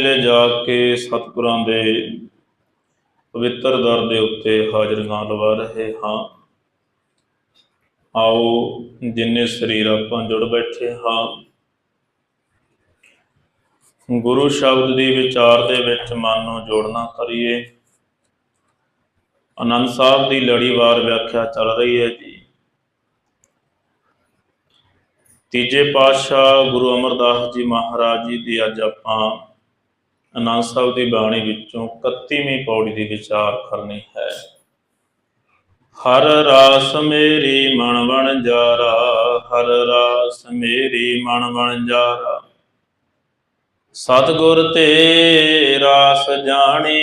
ਵੇਲੇ ਜਾ ਕੇ ਸਤਿਗੁਰਾਂ ਦੇ ਪਵਿੱਤਰ ਦਰ ਦੇ ਉੱਤੇ ਹਾਜ਼ਰੀਆਂ ਲਵਾ ਰਹੇ ਹਾਂ। ਆਓ ਜਿੰਨੇ ਸਰੀਰ ਆਪਾਂ ਜੁੜ ਬੈਠੇ ਹਾਂ। ਗੁਰੂ ਸ਼ਬਦ ਦੀ ਵਿਚਾਰ ਦੇ ਵਿੱਚ ਮਨ ਨੂੰ ਜੋੜਨਾ ਕਰੀਏ। ਆਨੰਦ ਸਾਹਿਬ ਦੀ ਲੜੀਵਾਰ ਵਿਆਖਿਆ ਚੱਲ ਰਹੀ ਹੈ ਜੀ। ਤੀਜੇ ਪਾਤਸ਼ਾਹ ਗੁਰੂ ਅਮਰਦਾਸ ਜੀ ਮਹਾਰਾਜ ਜੀ ਦੀ ਅੱਜ ਆਪਾਂ ਅਨੰਦ ਸਾਹਿਬ ਦੀ ਬਾਣੀ ਵਿੱਚੋਂ 31ਵੀਂ ਪੌੜੀ ਦੀ ਵਿਚਾਰ ਕਰਨੀ ਹੈ। ਹਰ ਰਾਸ ਮੇਰੀ ਮਨ ਵਣ ਜਾਰਾ, ਹਰ ਰਾਸ ਮੇਰੀ ਮਨ ਵਣ ਜਾਰਾ। ਸਤਿਗੁਰ ਤੇ ਰਾਸ ਜਾਣੀ,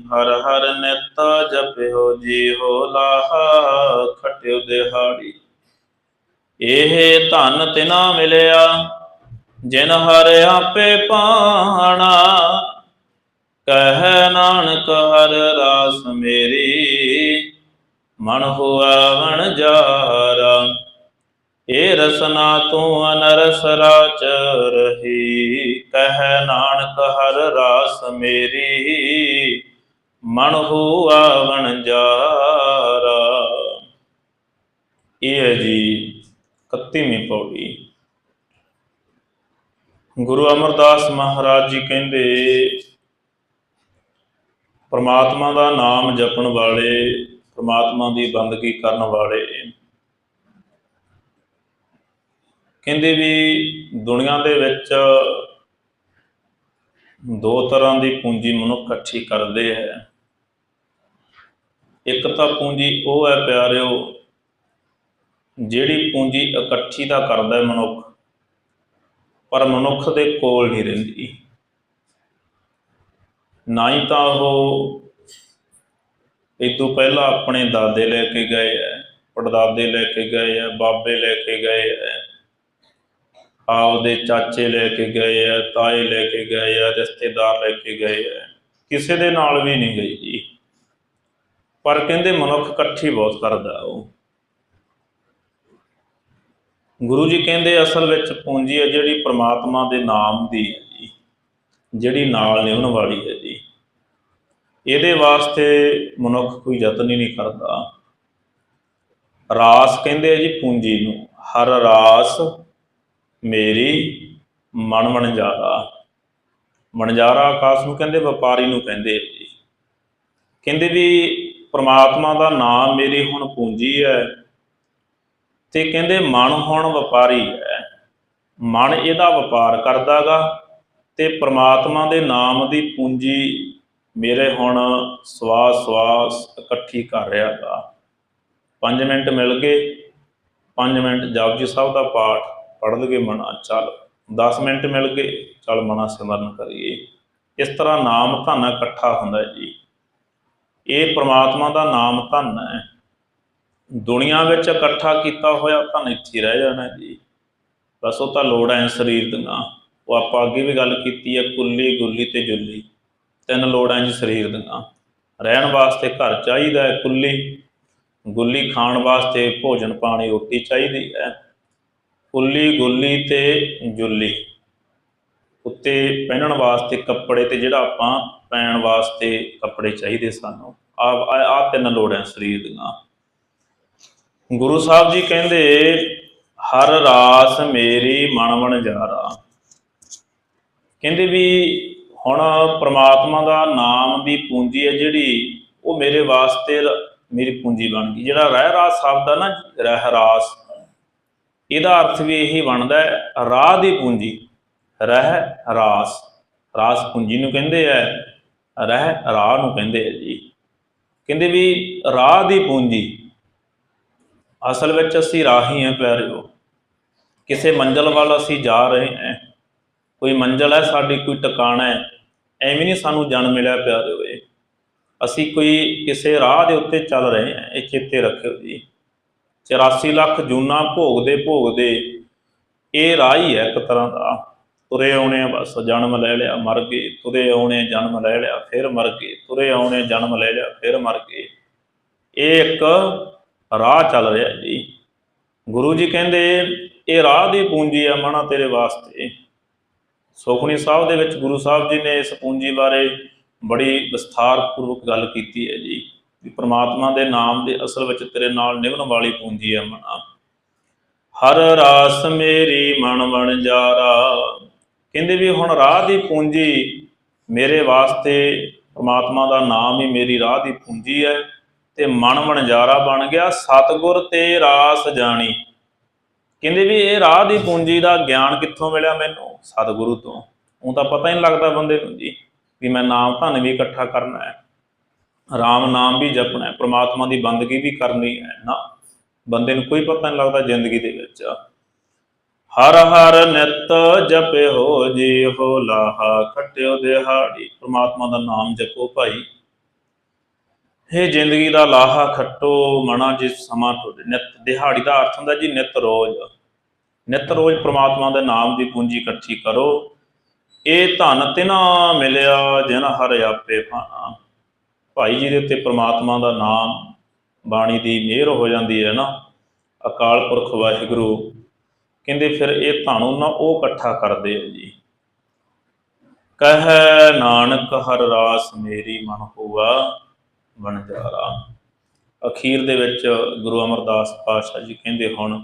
ਹਰ ਹਰ ਨਿਤ ਜਪਿਓ ਜੀ ਹੋ ਲਾਹਾ, ਖਟਿਓ ਦਿਹਾੜੀ। ਇਹ ਧਨ ਤਿਨਾ ਮਿਲਿਆ ਜਿਨ ਹਰ ਆਪੇ ਪਾਣਾ, ਕਹਿ ਨਾਨਕ ਹਰ ਰਾਸ ਮੇਰੀ, ਮਨ ਹੋਆ ਵਣ ਜਾਰਾ ਏ ਰਸਨਾ ਤੂੰ ਅਨਰਸ ਰਾਚ ਰਹੀ, ਕਹਿ ਨਾਨਕ ਹਰ ਰਾਸ ਮੇਰੀ, ਮਨ ਹੋਆ ਜਾਰਾ। ਇਹ ਜੀ 31ਵੀਂ ਪੌੜੀ। ਗੁਰੂ ਅਮਰਦਾਸ ਮਹਾਰਾਜ ਜੀ ਕਹਿੰਦੇ, ਪਰਮਾਤਮਾ ਦਾ ਨਾਮ ਜਪਣ ਵਾਲੇ ਪਰਮਾਤਮਾ ਦੀ ਬੰਦਗੀ ਕਰਨ ਵਾਲੇ। ਕਹਿੰਦੇ ਵੀ ਦੁਨੀਆ ਦੇ ਵਿੱਚ ਦੋ ਤਰ੍ਹਾਂ ਦੀ ਪੂੰਜੀ ਮਨੁੱਖ ਇਕੱਠੀ ਕਰਦੇ ਹੈ। ਇੱਕ ਤਾਂ ਪੂੰਜੀ ਉਹ ਹੈ ਪਿਆਰਿਓ, ਜਿਹੜੀ ਪੂੰਜੀ ਇਕੱਠੀ ਦਾ ਕਰਦਾ ਹੈ ਮਨੁੱਖ। ਪਰ ਮਨੁੱਖ ਦੇ ਕੋਲ ਨਹੀਂ ਰਹਿੰਦੀ। ਨਾ ਹੀ ਤਾਂ ਉਹ ਇਹ ਤੋਂ ਪਹਿਲਾਂ ਆਪਣੇ ਦਾਦੇ ਲੈ ਕੇ ਗਏ ਹੈ ਪੜਦਾਦੇ ਲੈ ਕੇ ਗਏ ਹੈ ਬਾਬੇ ਲੈ ਕੇ ਗਏ ਹੈ ਆਪਦੇ ਚਾਚੇ ਲੈ ਕੇ ਗਏ ਹੈ ਤਾਏ ਲੈ ਕੇ ਗਏ ਹੈ ਰਿਸ਼ਤੇਦਾਰ ਲੈ ਕੇ ਗਏ ਹੈ ਕਿਸੇ ਦੇ ਨਾਲ ਵੀ ਨਹੀਂ ਗਈ ਜੀ। ਪਰ ਕਹਿੰਦੇ ਮਨੁੱਖ ਇਕੱਠੀ ਬਹੁਤ ਕਰਦਾ ਉਹ। ਗੁਰੂ ਜੀ ਕਹਿੰਦੇ ਅਸਲ ਵਿੱਚ ਪੂੰਜੀ ਹੈ ਜਿਹੜੀ ਪ੍ਰਮਾਤਮਾ ਦੇ ਨਾਮ ਦੀ ਹੈ ਜੀ, ਜਿਹੜੀ ਨਾਲ ਨਿਭਣ ਵਾਲੀ ਹੈ ਜੀ। ਇਹਦੇ ਵਾਸਤੇ ਮਨੁੱਖ ਕੋਈ ਯਤਨ ਹੀ ਨਹੀਂ ਕਰਦਾ। ਰਾਸ ਕਹਿੰਦੇ ਆ ਜੀ ਪੂੰਜੀ ਨੂੰ, ਹਰ ਰਾਸ ਮੇਰੀ ਮਨ ਵਣਜਾਰਾ ਵਣਜਾਰਾ ਆਕਾਸ਼ ਨੂੰ ਕਹਿੰਦੇ, ਵਪਾਰੀ ਨੂੰ ਕਹਿੰਦੇ ਆ ਜੀ। ਕਹਿੰਦੇ ਵੀ ਪ੍ਰਮਾਤਮਾ ਦਾ ਨਾਮ ਮੇਰੀ ਹੁਣ ਪੂੰਜੀ ਹੈ ਤੇ ਕਹਿੰਦੇ, ਮਨ ਹੁਣ ਵਪਾਰੀ ਹੈ। ਮਨ ਇਹਦਾ ਵਪਾਰ ਕਰਦਾਗਾ ਤੇ ਪ੍ਰਮਾਤਮਾ ਦੇ ਨਾਮ ਦੀ ਪੂੰਜੀ ਮੇਰੇ ਹੁਣ ਸਵਾਸ ਸਵਾਸ ਇਕੱਠੀ ਕਰ ਰਿਹਾ ਰਿਹਾਗਾ। 5 ਮਿੰਟ ਮਿਲ ਗਏ। 5 ਮਿੰਟ ਜਪਜੀ ਸਾਹਿਬ ਦਾ ਪਾਠ ਪੜ੍ਹ ਲਗੇ ਮਨਾ। ਚੱਲ 10 ਮਿੰਟ ਮਿਲ ਗਏ। ਚੱਲ ਮਨਾ ਸਿਮਰਨ ਕਰੀਏ। ਇਸ ਤਰ੍ਹਾਂ ਨਾਮ ਧਨ ਇਕੱਠਾ ਹੁੰਦਾ ਜੀ। ਇਹ ਪ੍ਰਮਾਤਮਾ ਦਾ ਨਾਮ ਧਨ ਹੈ। ਦੁਨੀਆ ਵਿੱਚ ਇਕੱਠਾ ਕੀਤਾ ਹੋਇਆ ਧਨ ਇੱਥੇ ਰਹਿ ਜਾਣਾ ਜੀ। ਬਸ ਉਹ ਤਾਂ ਲੋੜ ਹੈ ਸਰੀਰ ਦੀਆਂ। ਉਹ ਆਪਾਂ ਅੱਗੇ ਵੀ ਗੱਲ ਕੀਤੀ ਹੈ, ਕੁੱਲੀ ਗੁੱਲੀ ਤੇ ਜੁੱਲੀ। ਤਿੰਨ ਲੋੜਾਂ ਜੀ ਸਰੀਰ ਦੀਆਂ। ਰਹਿਣ ਵਾਸਤੇ ਘਰ ਚਾਹੀਦਾ ਹੈ ਕੁੱਲੀ। ਗੁੱਲੀ ਖਾਣ ਵਾਸਤੇ ਭੋਜਨ, ਪਾਣੀ, ਰੋਟੀ ਚਾਹੀਦੀ ਹੈ। ਕੁੱਲੀ, ਗੁੱਲੀ ਤੇ ਜੁੱਲੀ। ਉੱਤੇ ਪਹਿਨਣ ਵਾਸਤੇ ਕੱਪੜੇ ਤੇ ਜਿਹੜਾ ਆਪਾਂ ਪੈਣ ਵਾਸਤੇ ਕੱਪੜੇ ਚਾਹੀਦੇ ਸਾਨੂੰ। ਆ ਆ ਤਿੰਨ ਲੋੜਾਂ ਸਰੀਰ ਦੀਆਂ। ਗੁਰੂ ਸਾਹਿਬ ਜੀ ਕਹਿੰਦੇ, ਹਰ ਰਾਸ ਮੇਰੀ ਮਨ ਵਣ ਜਾਰਾ। ਕਹਿੰਦੇ ਵੀ ਹੁਣ ਪ੍ਰਮਾਤਮਾ ਦਾ ਨਾਮ ਦੀ ਪੂੰਜੀ ਹੈ ਜਿਹੜੀ, ਉਹ ਮੇਰੇ ਵਾਸਤੇ ਮੇਰੀ ਪੂੰਜੀ ਬਣ ਗਈ। ਜਿਹੜਾ ਰਹਿ ਰਾਸ ਸ਼ਬਦ ਹੈ ਨਾ, ਰਹਿ ਰਾਸ। ਇਹਦਾ ਅਰਥ ਵੀ ਇਹੀ ਬਣਦਾ ਹੈ, ਰਾਹ ਦੀ ਪੂੰਜੀ, ਰਹਿ ਰਾਸ। ਰਾਸ ਪੂੰਜੀ ਨੂੰ ਕਹਿੰਦੇ ਆ, ਰਹਿ ਰਾਹ ਨੂੰ ਕਹਿੰਦੇ ਆ ਜੀ। ਕਹਿੰਦੇ ਵੀ ਰਾਹ ਦੀ ਪੂੰਜੀ ਅਸਲ ਵਿੱਚ ਅਸੀਂ ਰਾਹੀ ਹਾਂ ਪਿਆਰਿਓ। ਕਿਸੇ ਮੰਜ਼ਲ ਵੱਲ ਅਸੀਂ ਜਾ ਰਹੇ ਹਾਂ। ਕੋਈ ਮੰਜ਼ਲ ਹੈ, ਸਾਡੀ ਕੋਈ ਟਿਕਾਣਾ ਹੈ। ਐਵੇਂ ਨਹੀਂ ਸਾਨੂੰ ਜਨਮ ਮਿਲਿਆ ਪਿਆਰਿਓ ਇਹ। ਅਸੀਂ ਕੋਈ ਕਿਸੇ ਰਾਹ ਦੇ ਉੱਤੇ ਚੱਲ ਰਹੇ ਹਾਂ, ਇਹ ਚੇਤੇ ਰੱਖਿਓ ਜੀ। 84 ਲੱਖ ਜੂਨਾ ਭੋਗਦੇ ਭੋਗਦੇ, ਇਹ ਰਾਹ ਹੀ ਹੈ ਇੱਕ ਤਰ੍ਹਾਂ ਦਾ। ਤੁਰੇ ਆਉਣੇ ਆ ਬਸ, ਜਨਮ ਲੈ ਲਿਆ, ਮਰ ਗਏ। ਤੁਰੇ ਆਉਣੇ, ਜਨਮ ਲੈ ਲਿਆ, ਫਿਰ ਮਰ ਗਏ। ਤੁਰੇ ਆਉਣੇ, ਜਨਮ ਲੈ ਲਿਆ, ਫਿਰ ਮਰ ਗਏ। ਇਹ ਇੱਕ ਰਾਹ ਚੱਲ ਰਿਹਾ ਜੀ। ਗੁਰੂ ਜੀ ਕਹਿੰਦੇ, ਇਹ ਰਾਹ ਦੀ ਪੂੰਜੀ ਆ ਮਣਾ ਤੇਰੇ ਵਾਸਤੇ। ਸੁਖਣੀ ਸਾਹਿਬ ਦੇ ਵਿੱਚ ਗੁਰੂ ਸਾਹਿਬ ਜੀ ਨੇ ਇਸ ਪੂੰਜੀ ਬਾਰੇ ਬੜੀ ਵਿਸਥਾਰਪੂਰਵਕ ਗੱਲ ਕੀਤੀ ਹੈ ਜੀ, ਵੀ ਪ੍ਰਮਾਤਮਾ ਦੇ ਨਾਮ ਦੇ ਅਸਲ ਵਿੱਚ ਤੇਰੇ ਨਾਲ ਨਿਭਣ ਵਾਲੀ ਪੂੰਜੀ ਹੈ ਮਨਾ ਹਰ ਰਾਸ ਮੇਰੀ ਮਨ ਬਣ ਜਾਰਾ। ਕਹਿੰਦੇ ਵੀ ਹੁਣ ਰਾਹ ਦੀ ਪੂੰਜੀ ਮੇਰੇ ਵਾਸਤੇ, ਪ੍ਰਮਾਤਮਾ ਦਾ ਨਾਮ ਹੀ ਮੇਰੀ ਰਾਹ ਦੀ ਪੂੰਜੀ ਹੈ। ਤੇ ਮਨ ਵਣਜਾਰਾ ਬਣ ਗਿਆ, ਸਤਗੁਰ ਤੇ ਰਾਸ ਜਾਣੀ। ਕਹਿੰਦੇ ਵੀ ਇਹ ਰਾਹ ਦੀ ਪੂੰਜੀ ਦਾ ਗਿਆਨ ਕਿੱਥੋਂ ਮਿਲਿਆ ਮੈਨੂੰ? ਸਤਿਗੁਰੂ ਤੋਂ। ਉਹ ਤਾਂ ਪਤਾ ਹੀ ਨਹੀਂ ਲੱਗਦਾ ਬੰਦੇ ਨੂੰ ਜੀ, ਵੀ ਮੈਂ ਨਾਮ ਧਨ ਵੀ ਇਕੱਠਾ ਕਰਨਾ ਹੈ। ਰਾਮ ਨਾਮ ਵੀ ਜਪਣਾ ਹੈ, ਪ੍ਰਮਾਤਮਾ ਦੀ ਬੰਦਗੀ ਵੀ ਕਰਨੀ ਹੈ ਨਾ। ਬੰਦੇ ਨੂੰ ਕੋਈ ਪਤਾ ਨਹੀਂ ਲੱਗਦਾ ਜ਼ਿੰਦਗੀ ਦੇ ਵਿੱਚ। ਹਰ ਹਰ ਨਿਤ ਜਪਿਓ ਜੀ ਹੋ ਲਾਹਾ ਖਟਿਓ ਦਿਹਾੜੀ। ਪ੍ਰਮਾਤਮਾ ਦਾ ਨਾਮ ਜਪੋ ਭਾਈ। ਇਹ ਜ਼ਿੰਦਗੀ ਦਾ ਲਾਹਾ ਖੱਟੋ ਮਨਾ ਜਿਸ ਸਮਾਂ ਤੁਹਾਡੇ ਨਿਤ ਦਿਹਾੜੀ ਦਾ ਅਰਥ ਹੁੰਦਾ ਜੀ ਨਿਤ ਰੋਜ਼। ਨਿਤ ਰੋਜ਼ ਪ੍ਰਮਾਤਮਾ ਦੇ ਨਾਮ ਦੀ ਪੂੰਜੀ ਇਕੱਠੀ ਕਰੋ। ਇਹ ਧਨ ਤਿਨਾ ਮਿਲਿਆ, ਜਿਨ ਹਰ ਆਪੇ ਭਾਣਾ। ਭਾਈ ਜੀ ਦੇ ਉੱਤੇ ਪ੍ਰਮਾਤਮਾ ਦਾ ਨਾਮ, ਬਾਣੀ ਦੀ ਮਿਹਰ ਹੋ ਜਾਂਦੀ ਹੈ ਨਾ। ਅਕਾਲ ਪੁਰਖ ਵਾਹਿਗੁਰੂ, ਕਹਿੰਦੇ ਫਿਰ ਇਹ ਧਨ ਉਹਨਾਂ ਉਹ ਇਕੱਠਾ ਕਰਦੇ ਆ ਜੀ। ਕਹੈ ਨਾਨਕ ਹਰ ਰਾਸ ਮੇਰੀ ਮਨ ਹੋਆ। ਵਣਜਾਰਾ ਅਖੀਰ ਦੇ ਵਿੱਚ ਗੁਰੂ ਅਮਰਦਾਸ ਪਾਤਸ਼ਾਹ ਜੀ ਕਹਿੰਦੇ ਹੁਣ,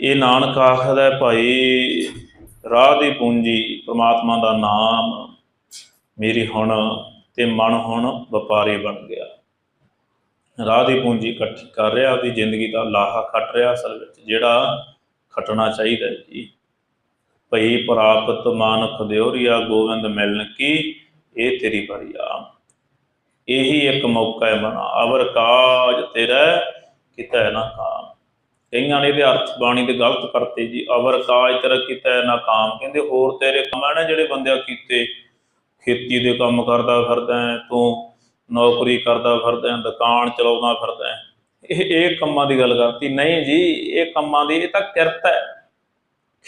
ਇਹ ਨਾਨਕ ਆਖਦਾ ਹੈ, ਭਾਈ, ਰਾਹ ਦੀ ਪੂੰਜੀ ਪ੍ਰਮਾਤਮਾ ਦਾ ਨਾਮ ਮੇਰੀ ਹੁਣ ਤੇ ਮਨ ਹੁਣ ਵਪਾਰੀ ਬਣ ਗਿਆ। ਰਾਹ ਦੀ ਪੂੰਜੀ ਇਕੱਠੀ ਕਰ ਰਿਹਾ, ਆਪਦੀ ਜ਼ਿੰਦਗੀ ਦਾ ਲਾਹਾ ਖੱਟ ਰਿਹਾ ਅਸਲ ਵਿੱਚ, ਜਿਹੜਾ ਖੱਟਣਾ ਚਾਹੀਦਾ ਜੀ। ਭਈ ਪ੍ਰਾਪਤ ਮਾਨਖ ਦਿਉਰੀਆ ਗੋਬਿੰਦ ਮਿਲਨ ਕੀ, ਇਹ ਤੇਰੀ ਬੜੀਆ ਇਹੀ ਇੱਕ ਮੌਕਾ ਹੈ ਬਣਾ। ਅਵਰ ਕਾਜ ਤੇਰਾ ਕੀਤਾ ਨਾ ਕਾਮ। ਕਈਆਂ ਨੇ ਇਹਦੇ ਅਰਥ ਬਾਣੀ ਦੇ ਗਲਤ ਕਰਤੇ ਜੀ, ਅਵਰ ਕਾਜ ਤੇਰਾ ਕਿਤੈ ਨਾ ਕਾਮ। ਕਹਿੰਦੇ ਹੋਰ ਤੇਰੇ ਕੰਮ ਆ ਜਿਹੜੇ ਬੰਦਿਆ ਕੀਤੇ। ਖੇਤੀ ਦੇ ਕੰਮ ਕਰਦਾ ਫਿਰਦਾ ਤੂੰ ਨੌਕਰੀ ਕਰਦਾ ਫਿਰਦਾ ਦੁਕਾਨ ਚਲਾਉਂਦਾ ਫਿਰਦਾ ਇਹ ਇਹ ਕੰਮਾਂ ਦੀ ਗੱਲ ਕਰਤੀ। ਨਹੀਂ ਜੀ, ਇਹ ਕੰਮਾਂ ਦੀ, ਇਹ ਤਾਂ ਕਿਰਤ ਹੈ।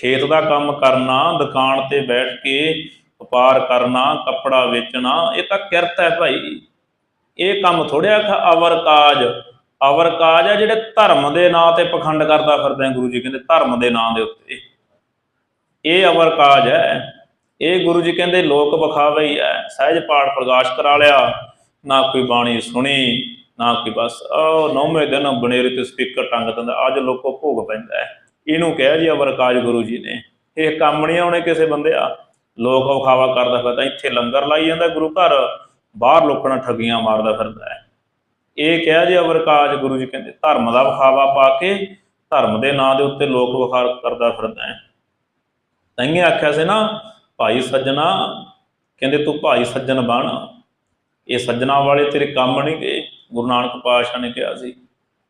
ਖੇਤ ਦਾ ਕੰਮ ਕਰਨਾ, ਦੁਕਾਨ ਤੇ ਬੈਠ ਕੇ ਵਪਾਰ ਕਰਨਾ, ਕੱਪੜਾ ਵੇਚਣਾ, ਇਹ ਤਾਂ ਕਿਰਤ ਹੈ ਭਾਈ। ਇਹ ਕੰਮ ਥੋੜਿਆ ਅਵਰ ਕਾਜ। ਅਵਰ ਕਾਜ ਆ ਜਿਹੜੇ ਧਰਮ ਦੇ ਨਾਂ ਤੇ ਪਖੰਡ ਕਰਦਾ ਫਿਰਦਾ ਗੁਰੂ ਜੀ, ਕਹਿੰਦੇ ਧਰਮ ਦੇ ਨਾਂ ਦੇ ਉੱਤੇ। ਇਹ ਅਵਰ ਕਾਜ ਹੈ। ਇਹ ਗੁਰੂ ਜੀ ਕਹਿੰਦੇ ਲੋਕ ਵਿਖਾਵੇ ਹੀ ਹੈ। ਸਹਿਜ ਪਾਠ ਪ੍ਰਕਾਸ਼ ਕਰਾ ਲਿਆ। ਨਾ ਕੋਈ ਬਾਣੀ ਸੁਣੀ, ਨਾ ਕੋਈ ਬਸ ਉਹ ਨੌਵੇਂ ਦਿਨ ਬਨੇਰੇ ਤੇ ਸਪੀਕਰ ਟੰਗ ਦਿੰਦਾ। ਅੱਜ ਲੋਕੋ ਭੋਗ ਪੈਂਦਾ ਹੈ। ਇਹਨੂੰ ਕਹਿ ਜੀ ਅਵਰ ਕਾਜ ਗੁਰੂ ਜੀ ਨੇ। ਇਹ ਕੰਮ ਨਹੀਂ ਆਉਣੇ ਕਿਸੇ ਬੰਦੇ ਆ। ਲੋਕ ਵਿਖਾਵਾ ਕਰਦਾ ਫਿਰਦਾ, ਇੱਥੇ ਲੰਗਰ ਲਾਈ ਜਾਂਦਾ ਗੁਰੂ ਘਰ। ਬਾਹਰ ਲੋਕਾਂ ਨਾਲ ਠੱਗੀਆਂ ਮਾਰਦਾ ਫਿਰਦਾ ਹੈ। ਇਹ ਕਿਹਾ ਜੀ ਅਵਰਕਾਜ ਗੁਰੂ ਜੀ ਕਹਿੰਦੇ, ਧਰਮ ਦਾ ਵਿਖਾਵਾ ਪਾ ਕੇ ਧਰਮ ਦੇ ਨਾਂ ਦੇ ਉੱਤੇ ਲੋਕ ਵਿਖਾਰ ਕਰਦਾ ਫਿਰਦਾ ਹੈ। ਤੈਂਗੇ ਆਖਿਆ ਸੀ ਨਾ, ਭਾਈ ਸੱਜਣਾ, ਕਹਿੰਦੇ ਤੂੰ ਭਾਈ ਸੱਜਣ ਬਣ। ਇਹ ਸੱਜਣਾ ਵਾਲੇ ਤੇਰੇ ਕੰਮ ਨਹੀਂ ਗਏ, ਗੁਰੂ ਨਾਨਕ ਪਾਤਸ਼ਾਹ ਨੇ ਕਿਹਾ ਸੀ।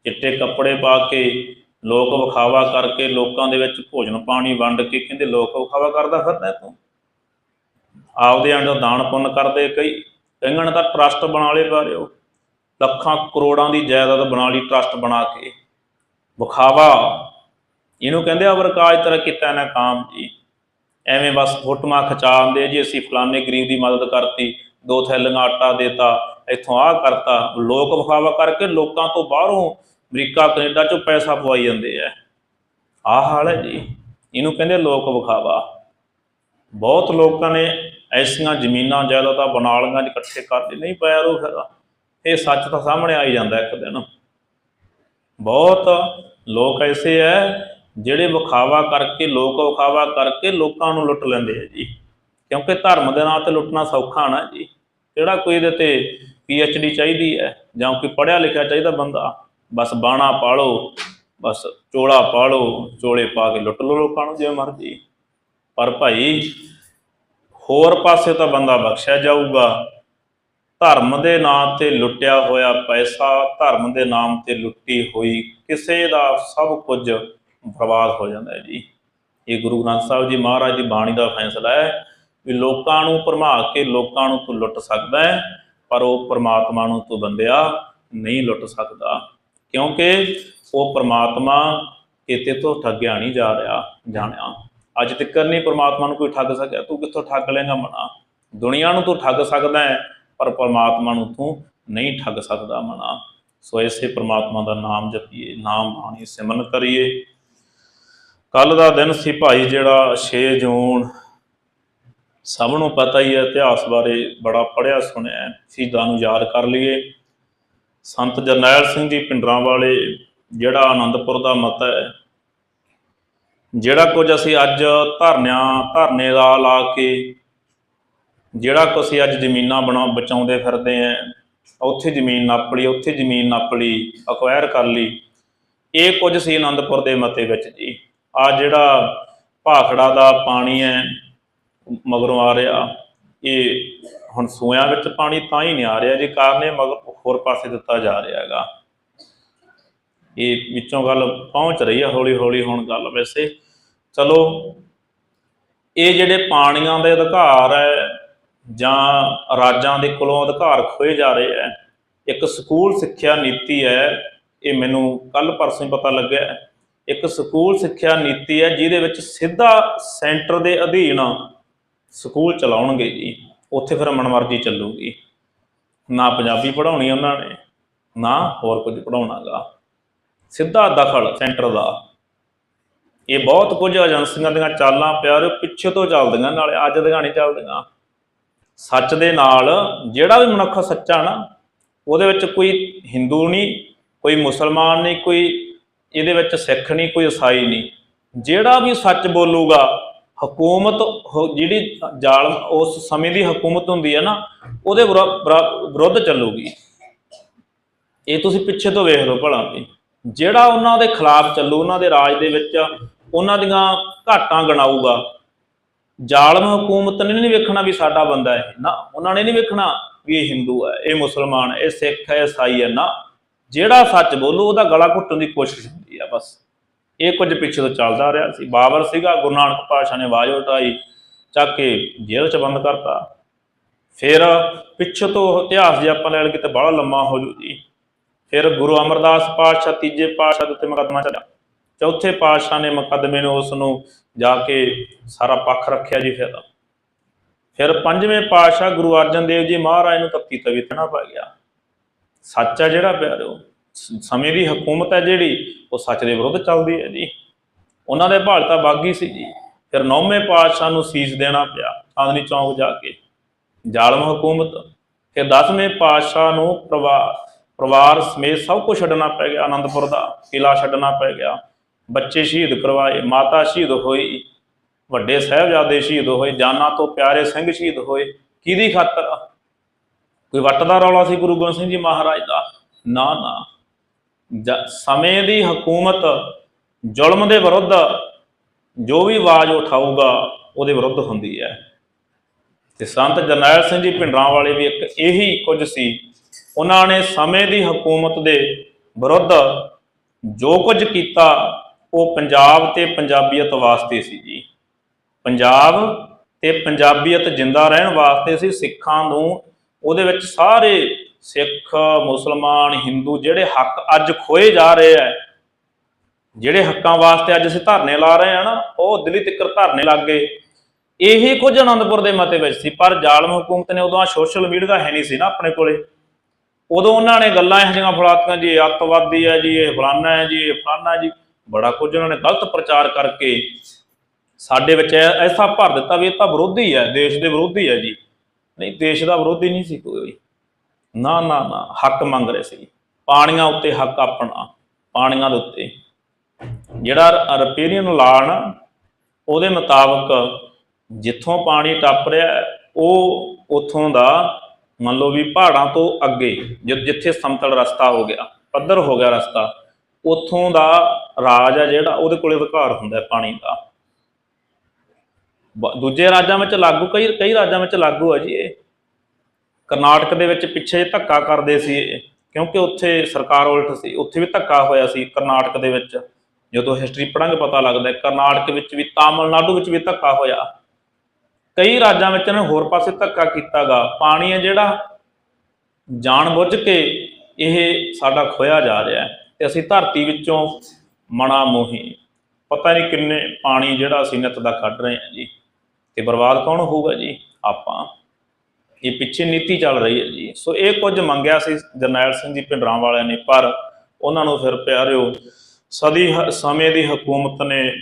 ਚਿੱਟੇ ਕੱਪੜੇ ਪਾ ਕੇ ਲੋਕ ਵਿਖਾਵਾ ਕਰਕੇ ਲੋਕਾਂ ਦੇ ਵਿੱਚ ਭੋਜਨ ਪਾਣੀ ਵੰਡ ਕੇ ਕਹਿੰਦੇ ਲੋਕ ਵਿਖਾਵਾ ਕਰਦਾ ਫਿਰਦਾ ਤੂੰ। ਆਪਦੇ ਅੰਦਰ ਦਾਨ ਪੁੰਨ ਕਰਦੇ ਕਈ। ਕਈਆਂ ਨੇ ਤਾਂ ਟਰਸਟ ਬਣਾ ਲਏ ਬਾਰਿਓ ਲੱਖਾਂ ਕਰੋੜਾਂ ਦੀ ਜਾਇਦਾਦ ਬਣਾ ਲਈ ਟਰਸਟ ਬਣਾ ਕੇ। ਵਿਖਾਵਾ। ਇਹਨੂੰ ਕਹਿੰਦੇ ਅਵਰਕਾਜ ਤਰ੍ਹਾਂ ਕੀਤਾ ਨਾ ਕਾਮ ਜੀ। ਐਵੇਂ ਬਸ ਫੋਟੋਆਂ ਖਿਚਾਉਂਦੇ ਜੀ, ਅਸੀਂ ਫਲਾਣੇ ਗਰੀਬ ਦੀ ਮਦਦ ਕਰਤੀ, ਦੋ ਥੈਲੀਆਂ ਆਟਾ ਦੇਤਾ, ਇੱਥੋਂ ਆਹ ਕਰਤਾ। ਲੋਕ ਵਿਖਾਵਾ ਕਰਕੇ ਲੋਕਾਂ ਤੋਂ ਬਾਹਰੋਂ ਅਮਰੀਕਾ, ਕੈਨੇਡਾ ਚੋਂ ਪੈਸਾ ਪਵਾਈ ਜਾਂਦੇ ਆ। ਆਹ ਹਾਲ ਹੈ ਜੀ। ਇਹਨੂੰ ਕਹਿੰਦੇ ਲੋਕ ਵਿਖਾਵਾ। ਬਹੁਤ ਲੋਕਾਂ ਨੇ ਐਸੀਆਂ ਜ਼ਮੀਨਾਂ ਜਾਇਦਾਦਾਂ ਬਣਾ ਲਈਆਂ ਇਕੱਠੇ ਕਰਦੇ ਨਹੀਂ ਪਿਆ ਉਹ ਫਿਰ। ਇਹ ਸੱਚ ਤਾਂ ਸਾਹਮਣੇ ਆਈ ਜਾਂਦਾ ਇੱਕ ਦਿਨ। ਬਹੁਤ ਲੋਕ ਐਸੇ ਹੈ ਜਿਹੜੇ ਵਿਖਾਵਾ ਕਰਕੇ, ਲੋਕ ਵਿਖਾਵਾ ਕਰਕੇ ਲੋਕਾਂ ਨੂੰ ਲੁੱਟ ਲੈਂਦੇ ਆ ਜੀ। ਕਿਉਂਕਿ ਧਰਮ ਦੇ ਨਾਂ ਤੇ ਲੁੱਟਣਾ ਸੌਖਾ ਨਾ ਜੀ। ਜਿਹੜਾ ਕੋਈ ਇਹਦੇ ਤੇ ਪੀ ਡੀ ਚਾਹੀਦੀ ਹੈ ਜਾਂ ਕੋਈ ਪੜ੍ਹਿਆ ਲਿਖਿਆ ਚਾਹੀਦਾ ਬੰਦਾ? ਬਸ ਬਾਣਾ ਪਾਲੋ, ਬਸ ਚੋਲਾ ਪਾਲੋ, ਚੋਲੇ ਪਾ ਕੇ ਲੁੱਟ ਲੋ ਲੋਕਾਂ ਨੂੰ, ਜਿਵੇਂ ਮਰਜ਼ੀ। ਪਰ ਭਾਈ ਹੋਰ ਪਾਸੇ ਤਾਂ ਬੰਦਾ ਬਖਸ਼ਿਆ ਜਾਊਗਾ। ਧਰਮ ਦੇ ਨਾਮ ਤੇ ਲੁੱਟਿਆ ਹੋਇਆ ਪੈਸਾ, ਧਰਮ ਦੇ ਨਾਮ ਤੇ ਲੁੱਟੀ ਹੋਈ ਕਿਸੇ ਦਾ ਸਭ ਕੁਝ ਬਰਬਾਦ ਹੋ ਜਾਂਦਾ ਹੈ ਜੀ। ਇਹ ਗੁਰੂ ਗ੍ਰੰਥ ਸਾਹਿਬ ਜੀ ਮਹਾਰਾਜ ਦੀ ਬਾਣੀ ਦਾ ਫੈਸਲਾ ਹੈ ਵੀ ਲੋਕਾਂ ਨੂੰ ਭਰਮਾ ਕੇ ਲੋਕਾਂ ਨੂੰ ਤੂੰ ਲੁੱਟ ਸਕਦਾ ਹੈ, ਪਰ ਉਹ ਪ੍ਰਮਾਤਮਾ ਨੂੰ ਤੂੰ ਬੰਦਿਆ ਨਹੀਂ ਲੁੱਟ ਸਕਦਾ। ਕਿਉਂਕਿ ਉਹ ਪ੍ਰਮਾਤਮਾ ਕਿਤੇ ਤੋਂ ਠੱਗਿਆ ਨਹੀਂ ਜਾ ਰਿਹਾ, ਜਾਣਿਆ। ਅੱਜ ਤੱਕ ਨਹੀਂ ਪ੍ਰਮਾਤਮਾ ਨੂੰ ਕੋਈ ਠੱਗ ਸਕਿਆ, ਤੂੰ ਕਿੱਥੋਂ ਠੱਗ ਲੇਗਾ ਮਨਾ? ਦੁਨੀਆ ਨੂੰ ਤੂੰ ਠੱਗ ਸਕਦਾ ਹੈ, ਪਰ ਪ੍ਰਮਾਤਮਾ ਨੂੰ ਤੂੰ ਨਹੀਂ ਠੱਗ ਸਕਦਾ ਮਨਾ। ਸੋ ਇਸੇ ਪ੍ਰਮਾਤਮਾ ਦਾ ਨਾਮ ਜਪੀਏ, ਨਾਮ ਬਾਣੀ ਸਿਮਰਨ ਕਰੀਏ। ਕੱਲ ਦਾ ਦਿਨ ਸੀ ਭਾਈ ਜਿਹੜਾ 6 ਜੂਨ। ਸਭ ਨੂੰ ਪਤਾ ਹੀ ਹੈ, ਇਤਿਹਾਸ ਬਾਰੇ ਬੜਾ ਪੜਿਆ ਸੁਣਿਆ ਸ਼ਹੀਦਾਂ ਨੂੰ ਯਾਦ ਕਰ ਲਈਏ। ਸੰਤ ਜਰਨੈਲ ਸਿੰਘ ਜੀ ਪਿੰਡਰਾਂ ਵਾਲੇ ਜਿਹੜਾ ਆਨੰਦਪੁਰ ਦਾ ਮਤ ਹੈ ਜਿਹੜਾ ਕੁਝ ਅਸੀਂ ਅੱਜ ਧਰਨਿਆਂ, ਧਰਨੇ ਦਾ ਲਾ ਕੇ ਜਿਹੜਾ ਕੁਝ ਅਸੀਂ ਅੱਜ ਜ਼ਮੀਨਾਂ ਬਣਾ, ਬਚਾਉਂਦੇ ਫਿਰਦੇ ਆਂ, ਉੱਥੇ ਜ਼ਮੀਨ ਨਾਪ ਲਈ, ਉੱਥੇ ਜ਼ਮੀਨ ਨਾਪ ਲਈ ਅਕਵਾਇਰ ਕਰ ਲਈ, ਇਹ ਕੁਝ ਸੀ ਆਨੰਦਪੁਰ ਦੇ ਮਤੇ ਵਿੱਚ ਜੀ। ਆ ਜਿਹੜਾ ਭਾਖੜਾ ਦਾ ਪਾਣੀ ਹੈ ਮਗਰੋਂ ਆ ਰਿਹਾ, ਇਹ ਹੁਣ ਸੂਆਂ ਵਿੱਚ ਪਾਣੀ ਤਾਂ ਹੀ ਨਹੀਂ ਆ ਰਿਹਾ ਜੀ, ਕਾਰਨ ਇਹ ਮਗਰ ਹੋਰ ਪਾਸੇ ਦਿੱਤਾ ਜਾ ਰਿਹਾ ਹੈਗਾ। ਇਹ ਵਿੱਚੋਂ ਗੱਲ ਪਹੁੰਚ ਰਹੀ ਹੈ ਹੌਲੀ ਹੌਲੀ ਹੁਣ ਗੱਲ ਵੈਸੇ। ਚਲੋ, ਇਹ ਜਿਹੜੇ ਪਾਣੀਆਂ ਦੇ ਅਧਿਕਾਰ ਹੈ ਜਾਂ ਰਾਜਾਂ ਦੇ ਕੋਲੋਂ ਅਧਿਕਾਰ ਖੋਏ ਜਾ ਰਹੇ ਹੈ, ਇੱਕ ਸਕੂਲ ਸਿੱਖਿਆ ਨੀਤੀ ਹੈ, ਇਹ ਮੈਨੂੰ ਕੱਲ ਪਰਸੋਂ ਹੀ ਪਤਾ ਲੱਗਿਆ ਇੱਕ ਸਕੂਲ ਸਿੱਖਿਆ ਨੀਤੀ ਹੈ ਜਿਹਦੇ ਵਿੱਚ ਸਿੱਧਾ ਸੈਂਟਰ ਦੇ ਅਧੀਨ ਸਕੂਲ ਚਲਾਉਣਗੇ ਜੀ, ਉੱਥੇ ਫਿਰ ਮਨਮਰਜ਼ੀ ਚੱਲੂਗੀ। ਨਾ ਪੰਜਾਬੀ ਪੜ੍ਹਾਉਣੀ ਉਹਨਾਂ ਨੇ, ਨਾ ਹੋਰ ਕੁਝ ਪੜ੍ਹਾਉਣਾਗਾ ਸਿੱਧਾ ਦਖਲ ਸੈਂਟਰ ਦਾ। ਇਹ ਬਹੁਤ ਕੁਝ ਏਜੰਸੀਆਂ ਦੀਆਂ ਚਾਲਾਂ ਪਿਆਰ ਪਿੱਛੇ ਤੋਂ ਚੱਲਦੀਆਂ, ਨਾਲੇ ਅੱਜ ਦੀਆਂ ਨਹੀਂ ਚੱਲਦੀਆਂ। ਸੱਚ ਦੇ ਨਾਲ ਜਿਹੜਾ ਵੀ ਮਨੁੱਖ ਸੱਚਾ ਨਾ, ਉਹਦੇ ਵਿੱਚ ਕੋਈ ਹਿੰਦੂ ਨਹੀਂ, ਕੋਈ ਮੁਸਲਮਾਨ ਨਹੀਂ, ਕੋਈ ਇਹਦੇ ਵਿੱਚ ਸਿੱਖ ਨਹੀਂ, ਕੋਈ ਈਸਾਈ ਨਹੀਂ। ਜਿਹੜਾ ਵੀ ਸੱਚ ਬੋਲੂਗਾ, ਹਕੂਮਤ ਹੋ- ਜਿਹੜੀ ਜ਼ਾਲਮ ਉਸ ਸਮੇਂ ਦੀ ਹਕੂਮਤ ਹੁੰਦੀ ਹੈ ਨਾ, ਉਹਦੇ ਵਿਰੋ- ਵਿਰੋ- ਵਿਰੁੱਧ ਚੱਲੂਗੀ। ਇਹ ਤੁਸੀਂ ਪਿੱਛੇ ਤੋਂ ਵੇਖ ਲਓ ਭਲਾ ਵੀ। ਜਿਹੜਾ ਉਹਨਾਂ ਦੇ ਖਿਲਾਫ ਚੱਲੂ, ਉਹਨਾਂ ਦੇ ਰਾਜ ਦੇ ਵਿੱਚ ਉਹਨਾਂ ਦੀਆਂ ਘਾਟਾਂ ਗਣਾਊਗਾ। ਜ਼ਾਲਮ ਹਕੂਮਤ ਨੇ ਨਹੀਂ ਵੇਖਣਾ ਵੀ ਸਾਡਾ ਬੰਦਾ ਇਹ। ਨਾ, ਉਹਨਾਂ ਨੇ ਨਹੀਂ ਵੇਖਣਾ ਵੀ ਇਹ ਹਿੰਦੂ ਹੈ, ਇਹ ਮੁਸਲਮਾਨ ਇਹ ਸਿੱਖ ਹੈ ਈਸਾਈ ਹੈ। ਨਾ, ਜਿਹੜਾ ਸੱਚ ਬੋਲੂ, ਉਹਦਾ ਗਲਾ ਘੁੱਟਣ ਦੀ ਕੋਸ਼ਿਸ਼ ਹੁੰਦੀ ਆ ਬਸ। ਇਹ ਕੁਝ ਪਿੱਛੇ ਤੋਂ ਚੱਲਦਾ ਰਿਹਾ ਸੀ। ਬਾਬਰ ਸੀਗਾ, ਗੁਰੂ ਨਾਨਕ ਪਾਤਸ਼ਾਹ ਨੇ ਆਵਾਜ਼ ਉਠਾਈ, ਚੱਕ ਕੇ ਜੇਲ੍ਹ 'ਚ ਬੰਦ ਕਰਤਾ। ਫਿਰ ਪਿੱਛੇ ਤੋਂ ਇਤਿਹਾਸ ਜੇ ਆਪਾਂ ਲੈ ਲਈਏ ਤੇ ਬੜਾ ਲੰਮਾ ਹੋ ਜੂ ਜੀ। ਫਿਰ ਗੁਰੂ ਅਮਰਦਾਸ ਪਾਤਸ਼ਾਹ, ਤੀਜੇ ਪਾਤਸ਼ਾਹ ਦੇ ਉੱਤੇ ਮੁਕੱਦਮਾ ਚੱਲਿਆ। ਚੌਥੇ ਪਾਤਸ਼ਾਹ ਨੇ ਮੁਕੱਦਮੇ ਨੂੰ ਉਸ ਨੂੰ ਜਾ ਕੇ ਸਾਰਾ ਪੱਖ ਰੱਖਿਆ ਜੀ ਫਿਰ। ਫਿਰ ਪੰਜਵੇਂ ਪਾਤਸ਼ਾਹ ਗੁਰੂ ਅਰਜਨ ਦੇਵ ਜੀ ਮਹਾਰਾਜ ਨੂੰ ਤੱਤੀ ਤਵੀ ਤਣਾ ਪੈ ਗਿਆ। ਸੱਚ ਹੈ ਜਿਹੜਾ ਪਿਆਰਿਓ ਸਮੇਂ ਦੀ ਹਕੂਮਤ ਹੈ ਜਿਹੜੀ, ਉਹ ਸੱਚ ਦੇ ਵਿਰੁੱਧ ਚੱਲਦੀ ਹੈ ਜੀ। ਉਹਨਾਂ ਦੇ ਭਾਲਤਾ ਬਾਗੀ ਸੀ ਜੀ। ਫਿਰ ਨੌਵੇਂ ਪਾਤਸ਼ਾਹ ਨੂੰ ਸੀਸ ਦੇਣਾ ਪਿਆ, ਚਾਂਦਨੀ ਚੌਂਕ ਜਾ ਕੇ। ਜ਼ਾਲਮ ਹਕੂਮਤ। ਫਿਰ 10ਵੇਂ ਪਾਤਸ਼ਾਹ ਨੂੰ ਪਰਿਵਾਰ ਪਰਿਵਾਰ ਸਮੇਤ ਸਭ ਕੁਝ ਛੱਡਣਾ ਪੈ ਗਿਆ ਆਨੰਦਪੁਰ ਦਾ ਕਿਲਾ ਛੱਡਣਾ ਪੈ ਗਿਆ। ਬੱਚੇ ਸ਼ਹੀਦ ਕਰਵਾਏ, ਮਾਤਾ ਸ਼ਹੀਦ ਹੋਈ, ਵੱਡੇ ਸਾਹਿਬਜ਼ਾਦੇ ਸ਼ਹੀਦ ਹੋਏ, ਜਾਨਾਂ ਤੋਂ ਪਿਆਰੇ ਸਿੰਘ ਸ਼ਹੀਦ ਹੋਏ, ਕਿਹਦੀ ਖਾਤਰ? ਕੋਈ ਵੱਟ ਦਾ ਰੌਲਾ ਸੀ ਗੁਰੂ ਗੋਬਿੰਦ ਸਿੰਘ ਜੀ ਮਹਾਰਾਜ ਦਾ? ਨਾ ਨਾ। ਸਮੇਂ ਦੀ ਹਕੂਮਤ ਜ਼ੁਲਮ ਦੇ ਵਿਰੁੱਧ ਜੋ ਵੀ ਆਵਾਜ਼ ਉਠਾਊਗਾ, ਉਹਦੇ ਵਿਰੁੱਧ ਹੁੰਦੀ ਹੈ। ਤੇ ਸੰਤ ਜਰਨੈਲ ਸਿੰਘ ਜੀ ਭਿੰਡਰਾਂ ਵਾਲੇ ਵੀ ਇੱਕ ਇਹੀ ਕੁਝ ਸੀ। ਉਹਨਾਂ ਨੇ ਸਮੇਂ ਦੀ ਹਕੂਮਤ ਦੇ ਵਿਰੁੱਧ ਜੋ ਕੁਝ ਕੀਤਾ ਉਹ ਪੰਜਾਬ ਤੇ ਪੰਜਾਬੀਅਤ ਵਾਸਤੇ ਸੀ ਜੀ। ਪੰਜਾਬ ਤੇ ਪੰਜਾਬੀਅਤ ਜਿੰਦਾ ਰਹਿਣ ਵਾਸਤੇ ਸੀ, ਸਿੱਖਾਂ ਨੂੰ ਉਹਦੇ ਵਿੱਚ ਸਾਰੇ ਸਿੱਖ, ਮੁਸਲਮਾਨ, ਹਿੰਦੂ ਜਿਹੜੇ ਹੱਕ ਅੱਜ ਖੋਏ ਜਾ ਰਹੇ ਆ ਜਿਹੜੇ ਹੱਕਾਂ ਵਾਸਤੇ ਅੱਜ ਅਸੀਂ ਧਰਨੇ ਲਾ ਰਹੇ ਆ ਨਾ, ਉਹ ਦਿੱਲੀ ਤੱਕ ਧਰਨੇ ਲੱਗ ਗਏ। ਇਹੀ ਕੁਝ ਅਨੰਦਪੁਰ ਦੇ ਮਤੇ ਵਿੱਚ ਸੀ, ਪਰ ਜ਼ਾਲਮ ਹਕੂਮਤ ਨੇ ਉਦੋਂ ਸੋਸ਼ਲ ਮੀਡੀਆ ਹੈ ਨਹੀਂ ਸੀ ਨਾ ਆਪਣੇ ਕੋਲੇ। ਉਦੋਂ ਉਹਨਾਂ ਨੇ ਗੱਲਾਂ ਇਹੋ ਜਿਹੀਆਂ ਫਲਾਤੀਆਂ ਜੀ ਇਹ ਅੱਤਵਾਦੀ ਹੈ ਜੀ, ਇਹ ਫਲਾਨਾ ਹੈ ਜੀ, ਇਹ ਫਲਾਨਾ ਜੀ। ਬੜਾ ਕੁਝ ਉਹਨਾਂ ਨੇ ਗਲਤ ਪ੍ਰਚਾਰ ਕਰਕੇ ਸਾਡੇ ਵਿੱਚ ਐਸਾ ਭਰ ਦਿੱਤਾ ਵੀ ਇਹ ਤਾਂ ਵਿਰੋਧੀ ਹੈ, ਦੇਸ਼ ਦੇ ਵਿਰੋਧੀ ਹੈ ਜੀ। ਨਹੀਂ, ਦੇਸ਼ ਦਾ ਵਿਰੋਧੀ ਨਹੀਂ ਸੀ ਕੋਈ। ਨਾ ਨਾ ਨਾ, ਹੱਕ ਮੰਗ ਰਹੇ ਸੀ। ਪਾਣੀਆਂ ਉੱਤੇ ਹੱਕ ਆਪਣਾ, ਪਾਣੀਆਂ ਦੇ ਉੱਤੇ। ਜਿਹੜਾ ਰਿਪੇਰੀਅਨ ਲਾਅ ਨਾ ਉਹਦੇ ਮੁਤਾਬਕ ਜਿੱਥੋਂ ਪਾਣੀ ਟੱਪ ਰਿਹਾ, ਉਹ ਉਥੋਂ ਦਾ, ਮੰਨ ਲਓ ਵੀ ਪਹਾੜਾਂ ਤੋਂ ਅੱਗੇ ਜਿੱਥੇ ਸਮਤਲ ਰਸਤਾ ਹੋ ਗਿਆ, ਪੱਧਰ ਹੋ ਗਿਆ ਰਸਤਾ ਉਥੋਂ ਦਾ ਰਾਜ ਆ ਜਿਹੜਾ ਉਹਦੇ ਕੋਲੇ ਅਧਿਕਾਰ ਹੁੰਦਾ ਹੈ ਪਾਣੀ ਦਾ। ਦੂਜੇ ਰਾਜਾਂ ਵਿੱਚ ਲਾਗੂ ਕਈ ਕਈ ਰਾਜਾਂ ਵਿੱਚ ਲਾਗੂ ਹੈ ਜੀ ਇਹ। ਕਰਨਾਟਕ ਦੇ ਵਿੱਚ ਪਿੱਛੇ ਧੱਕਾ ਕਰਦੇ ਸੀ ਇਹ, ਕਿਉਂਕਿ ਉੱਥੇ ਸਰਕਾਰ ਉਲਟ ਸੀ ਉੱਥੇ ਵੀ ਧੱਕਾ ਹੋਇਆ ਸੀ ਕਰਨਾਟਕ ਦੇ ਵਿੱਚ। ਜਦੋਂ ਹਿਸਟਰੀ ਪੜਾਂਗੇ ਪਤਾ ਲੱਗਦਾ ਕਰਨਾਟਕ ਵਿੱਚ ਵੀ ਤਾਮਿਲਨਾਡੂ ਵਿੱਚ ਵੀ ਧੱਕਾ ਹੋਇਆ। ਕਈ ਰਾਜਾਂ ਵਿੱਚ ਨੇ ਹੋਰ ਪਾਸੇ ਧੱਕਾ ਕੀਤਾਗਾ। ਪਾਣੀ ਹੈ ਜਿਹੜਾ ਜਾਣਬੁੱਝ ਕੇ ਇਹ ਸਾਡਾ ਖੋਇਆ ਜਾ ਰਿਹਾ ਹੈ। ਤੇ ਅਸੀਂ ਧਰਤੀ ਵਿੱਚੋਂ ਮਣਾ ਮੋਹੀ। ਪਤਾ ਨਹੀਂ ਕਿੰਨੇ ਪਾਣੀ ਜਿਹੜਾ ਅਸੀਂ ਨਿੱਤ ਦਾ ਕੱਢ ਰਹੇ ਹਾਂ ਜੀ। ਤੇ ਬਰਬਾਦ ਕੌਣ ਹੋਊਗਾ ਜੀ? ਆਪਾਂ। ਇਹ ਪਿੱਛੇ ਨੀਤੀ ਚੱਲ ਰਹੀ ਹੈ ਜੀ। ਸੋ ਇਹ ਕੁਝ ਮੰਗਿਆ ਸੀ ਜਰਨੈਲ ਸਿੰਘ ਜੀ ਪਿੰਡਰਾਂ ਵਾਲਿਆਂ ਨੇ, ਪਰ ਉਹਨਾਂ ਨੂੰ ਫਿਰ ਪਿਆਰਿਓ, ਸਦੀ ਹ- ਸਮੇਂ ਦੀ ਹਕੂਮਤ ਨੇ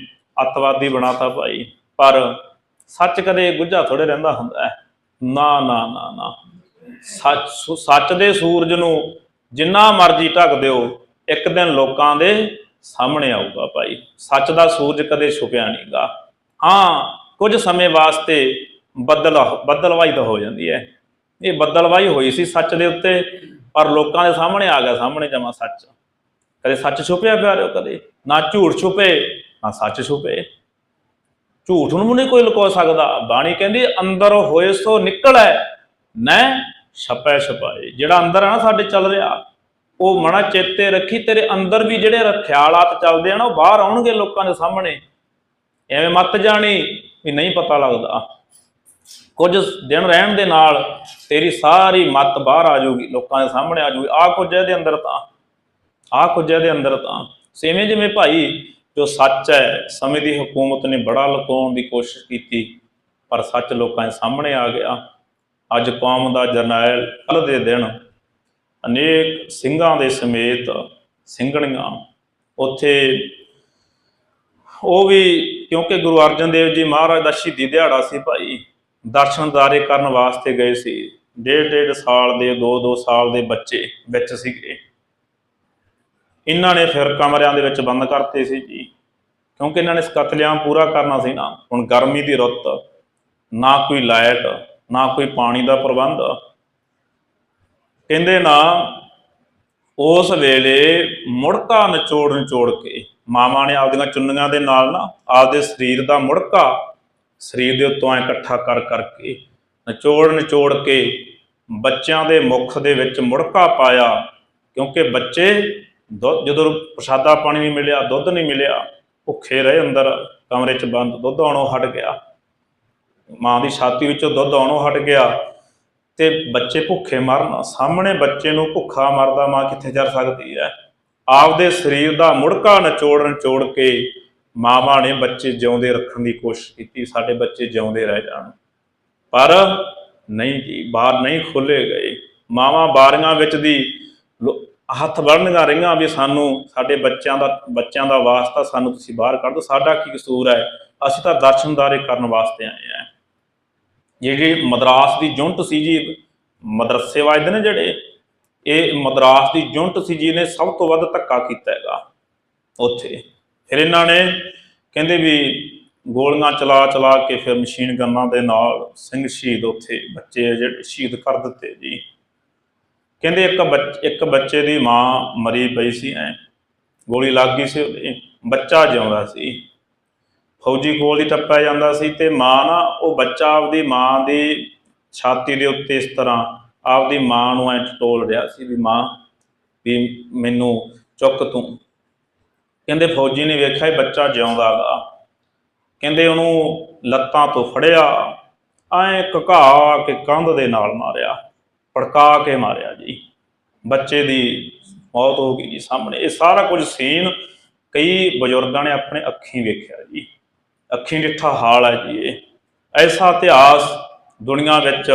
ਅੱਤਵਾਦੀ ਬਣਾਤਾ ਭਾਈ। ਪਰ ਸੱਚ ਕਦੇ ਗੁੱਝਾ ਥੋੜੇ ਰਹਿੰਦਾ ਹੁੰਦਾ ਹੈ। ਨਾ ਨਾ ਨਾ ਨਾ। ਸੱਚ ਸੱਚ ਦੇ ਸੂਰਜ ਨੂੰ ਜਿੰਨਾ ਮਰਜ਼ੀ ਢੱਕ ਦਿਓ ਇੱਕ ਦਿਨ ਲੋਕਾਂ ਦੇ ਸਾਹਮਣੇ ਆਊਗਾ ਭਾਈ। ਸੱਚ ਦਾ ਸੂਰਜ ਕਦੇ ਛੁਪਿਆ ਨਹੀਂਗਾ ਹਾਂ, ਕੁਝ ਸਮੇਂ ਵਾਸਤੇ ਬੱਦਲ ਬੱਦਲਵਾਈ ਤਾਂ ਹੋ ਜਾਂਦੀ ਹੈ। ਇਹ ਬੱਦਲਵਾਈ ਹੋਈ ਸੀ ਸੱਚ ਦੇ ਉੱਤੇ, ਪਰ ਲੋਕਾਂ ਦੇ ਸਾਹਮਣੇ ਆ ਗਿਆ, ਸਾਹਮਣੇ ਜਮਾ ਸੱਚ। ਕਦੇ ਸੱਚ ਛੁਪਿਆ ਪਿਆਰਿਓ ਕਦੇ? ਨਾ ਝੂਠ ਛੁਪੇ, ਨਾ ਸੱਚ ਛੁਪੇ। ਝੂਠ ਨੂੰ ਨਹੀਂ ਕੋਈ ਲੁਕਾ ਸਕਦਾ। ਬਾਣੀ ਕਹਿੰਦੀ, ਅੰਦਰ ਹੋਏ ਸੋ ਨਿਕਲੈ ਨੈ ਛਪੈ ਛਪਾਏ ਜਿਹੜਾ ਅੰਦਰ ਆ ਨਾ ਸਾਡੇ ਚੱਲ ਰਿਹਾ ਉਹ ਮਨਾ ਚੇਤੇ ਰੱਖੀ, ਤੇਰੇ ਅੰਦਰ ਵੀ ਜਿਹੜੇ ਰ- ਖਿਆਲਾਤ ਚੱਲਦੇ ਆ ਨਾ, ਉਹ ਬਾਹਰ ਆਉਣਗੇ ਲੋਕਾਂ ਦੇ ਸਾਹਮਣੇ। ਐਵੇਂ ਮਤ ਜਾਣੀ ਵੀ ਨਹੀਂ ਪਤਾ ਲੱਗਦਾ। ਕੁਝ ਦਿਨ ਰਹਿਣ ਦੇ ਨਾਲ ਤੇਰੀ ਸਾਰੀ ਮਤ ਬਾਹਰ ਆ ਜਾਊਗੀ, ਲੋਕਾਂ ਦੇ ਸਾਹਮਣੇ ਆ ਜਾਊਗੀ। ਆ ਕੁਝ ਇਹਦੇ ਅੰਦਰ ਤਾਂ ਆ ਕੁਝ ਇਹਦੇ ਅੰਦਰ ਤਾਂ। ਸੇਵੇਂ ਜਿਵੇਂ ਭਾਈ, ਜੋ ਸੱਚ ਹੈ, ਸਮੇਂ ਦੀ ਹਕੂਮਤ ਨੇ ਬੜਾ ਲੁਕਾਉਣ ਦੀ ਕੋਸ਼ਿਸ਼ ਕੀਤੀ, ਪਰ ਸੱਚ ਲੋਕਾਂ ਦੇ ਸਾਹਮਣੇ ਆ ਗਿਆ। ਅੱਜ ਕੌਮ ਦਾ ਜਰਨੈਲ ਕੱਲ੍ਹ ਦੇ ਦਿਨ ਅਨੇਕ ਸਿੰਘਾਂ ਦੇ ਸਮੇਤ ਸਿੰਘਣੀਆਂ ਉੱਥੇ। ਉਹ ਵੀ ਕਿਉਂਕਿ ਗੁਰੂ ਅਰਜਨ ਦੇਵ ਜੀ ਮਹਾਰਾਜ ਦਾ ਸ਼ਹੀਦੀ ਦਿਹਾੜਾ ਸੀ ਭਾਈ ਦਰਸ਼ਨਦਾਰੇ ਕਰਨ ਵਾਸਤੇ ਗਏ ਸੀ। ਡੇਢ ਡੇਢ ਸਾਲ ਦੇ, ਦੋ ਦੋ ਸਾਲ ਦੇ ਬੱਚੇ ਵਿੱਚ ਸੀਗੇ। ਇਹਨਾਂ ਨੇ ਫਿਰ ਕਮਰਿਆਂ ਦੇ ਵਿੱਚ ਬੰਦ ਕਰਤੇ ਸੀ ਜੀ। ਕਿਉਂਕਿ ਇਹਨਾਂ ਨੇ ਇਸ ਕਤਲੇਆਮ ਪੂਰਾ ਕਰਨਾ ਸੀ ਨਾ। ਹੁਣ ਗਰਮੀ ਦੀ ਰੁੱਤ, ਨਾ ਕੋਈ ਲਾਈਟ, ਨਾ ਕੋਈ ਪਾਣੀ ਦਾ ਪ੍ਰਬੰਧ ਕਹਿੰਦੇ ਨਾ, ਉਸ ਵੇਲੇ ਮੁੜਕਾ ਨਿਚੋੜ ਨਿਚੋੜ ਕੇ, ਮਾਵਾਂ ਨੇ ਆਪਦੀਆਂ ਚੁੰਨੀਆਂ ਦੇ ਨਾਲ ਨਾ ਆਪਦੇ ਸਰੀਰ ਦਾ ਮੁੜਕਾ ਸਰੀਰ ਦੇ ਉੱਤੋਂ ਇਕੱਠਾ ਕਰ ਕਰਕੇ, ਨਿਚੋੜ ਨਿਚੋੜ ਕੇ ਬੱਚਿਆਂ ਦੇ ਮੁਖ ਦੇ ਵਿੱਚ ਮੁੜਕਾ ਪਾਇਆ, ਕਿਉਂਕਿ ਬੱਚੇ ਦੁੱਧ, ਜਦੋਂ ਪ੍ਰਸ਼ਾਦਾ ਪਾਣੀ ਨਹੀਂ ਮਿਲਿਆ, ਦੁੱਧ ਨਹੀਂ ਮਿਲਿਆ, ਭੁੱਖੇ ਰਹੇ ਅੰਦਰ, ਕਮਰੇ 'ਚ ਬੰਦ, ਦੁੱਧ ਆਉਣੋਂ ਹਟ ਗਿਆ। ਮਾਂ ਦੀ ਛਾਤੀ ਵਿੱਚੋਂ ਦੁੱਧ ਆਉਣੋਂ ਹਟ ਗਿਆ। ਤੇ ਬੱਚੇ ਭੁੱਖੇ ਮਰਨ, ਸਾਹਮਣੇ ਬੱਚੇ ਨੂੰ ਭੁੱਖਾ ਮਰਦਾ ਮਾਂ ਕਿੱਥੇ ਜਰ ਸਕਦੀ ਹੈ? ਆਪਦੇ ਸਰੀਰ ਦਾ ਮੁੜਕਾ ਨਚੋੜ ਨਚੋੜ ਕੇ ਮਾਵਾਂ ਨੇ ਬੱਚੇ ਜਿਉਂਦੇ ਰੱਖਣ ਦੀ ਕੋਸ਼ਿਸ਼ ਕੀਤੀ, ਸਾਡੇ ਬੱਚੇ ਜਿਉਂਦੇ ਰਹਿ ਜਾਣ। ਪਰ ਨਹੀਂ ਜੀ, ਬਾਹਰ ਨਹੀਂ ਖੋਲੇ ਗਏ। ਮਾਵਾਂ ਬਾਰੀਆਂ ਵਿੱਚ ਦੀ ਹੱਥ ਵੜਨਗਾ ਰਹੀਆਂ ਵੀ ਸਾਨੂੰ, ਸਾਡੇ ਬੱਚਿਆਂ ਦਾ ਬੱਚਿਆਂ ਦਾ ਵਾਸਤਾ ਸਾਨੂੰ ਤੁਸੀਂ ਬਾਹਰ ਕੱਢ ਦਿਓ, ਸਾਡਾ ਕੀ ਕਸੂਰ ਹੈ? ਅਸੀਂ ਤਾਂ ਦਰਸ਼ਨਦਾਰੇ ਕਰਨ ਵਾਸਤੇ ਆਏ ਆ ਜਿਹੜੀ ਮਦਰਾਸ ਦੀ ਜੁਨਟ ਸੀ ਜੀ, ਮਦਰਸੇ ਵਜਦੇ ਨੇ ਜਿਹੜੇ, ਇਹ ਮਦਰਾਸ ਦੀ ਜੁਨਟ ਸੀ ਜੀ ਨੇ ਸਭ ਤੋਂ ਵੱਧ ਧੱਕਾ ਕੀਤਾ ਹੈਗਾ ਉੱਥੇ। ਫਿਰ ਇਹਨਾਂ ਨੇ ਕਹਿੰਦੇ ਵੀ ਗੋਲੀਆਂ ਚਲਾ ਚਲਾ ਕੇ ਫਿਰ ਮਸ਼ੀਨ ਗੰਨਾਂ ਦੇ ਨਾਲ ਸਿੰਘ ਸ਼ਹੀਦ ਉੱਥੇ ਬੱਚੇ ਜਿਹੜੇ ਸ਼ਹੀਦ ਕਰ ਦਿੱਤੇ ਜੀ। ਕਹਿੰਦੇ ਇੱਕ ਬੱਚ, ਇੱਕ ਬੱਚੇ ਦੀ ਮਾਂ ਮਰੀ ਪਈ ਸੀ ਐ, ਗੋਲੀ ਲੱਗ ਗਈ ਸੀ ਬੱਚਾ ਜਿਉਂਦਾ ਸੀ। ਫੌਜੀ ਕੋਲ ਹੀ ਟੱਪਿਆ ਜਾਂਦਾ ਸੀ ਤੇ ਮਾਂ ਨਾ, ਉਹ ਬੱਚਾ ਆਪਦੀ ਮਾਂ ਦੀ ਛਾਤੀ ਦੇ ਉੱਤੇ ਇਸ ਤਰ੍ਹਾਂ ਆਪਦੀ ਮਾਂ ਨੂੰ ਐ ਟਟੋਲ ਰਿਹਾ ਸੀ ਵੀ ਮਾਂ, ਵੀ ਮੈਨੂੰ ਚੁੱਕ ਤੂੰ। ਕਹਿੰਦੇ ਫੌਜੀ ਨੇ ਵੇਖਿਆ ਇਹ ਬੱਚਾ ਜਿਉਂਦਾ ਗਾ। ਕਹਿੰਦੇ ਉਹਨੂੰ ਲੱਤਾਂ ਤੋਂ ਫੜਿਆ, ਐ ਘਕਾ ਕੇ ਕੰਧ ਦੇ ਨਾਲ ਮਾਰਿਆ ਪੜਕਾ ਕੇ ਮਾਰਿਆ ਜੀ। ਬੱਚੇ ਦੀ ਮੌਤ ਹੋ ਗਈ ਜੀ ਸਾਹਮਣੇ। ਇਹ ਸਾਰਾ ਕੁਝ ਸੀਨ ਕਈ ਬਜ਼ੁਰਗਾਂ ਨੇ ਆਪਣੇ ਅੱਖੀਂ ਵੇਖਿਆ ਜੀ। ਅੱਖੀ ਡਿੱਠਾ ਹਾਲ ਹੈ ਜੀ ਇਹ। ਐਸਾ ਇਤਿਹਾਸ ਦੁਨੀਆ ਵਿੱਚ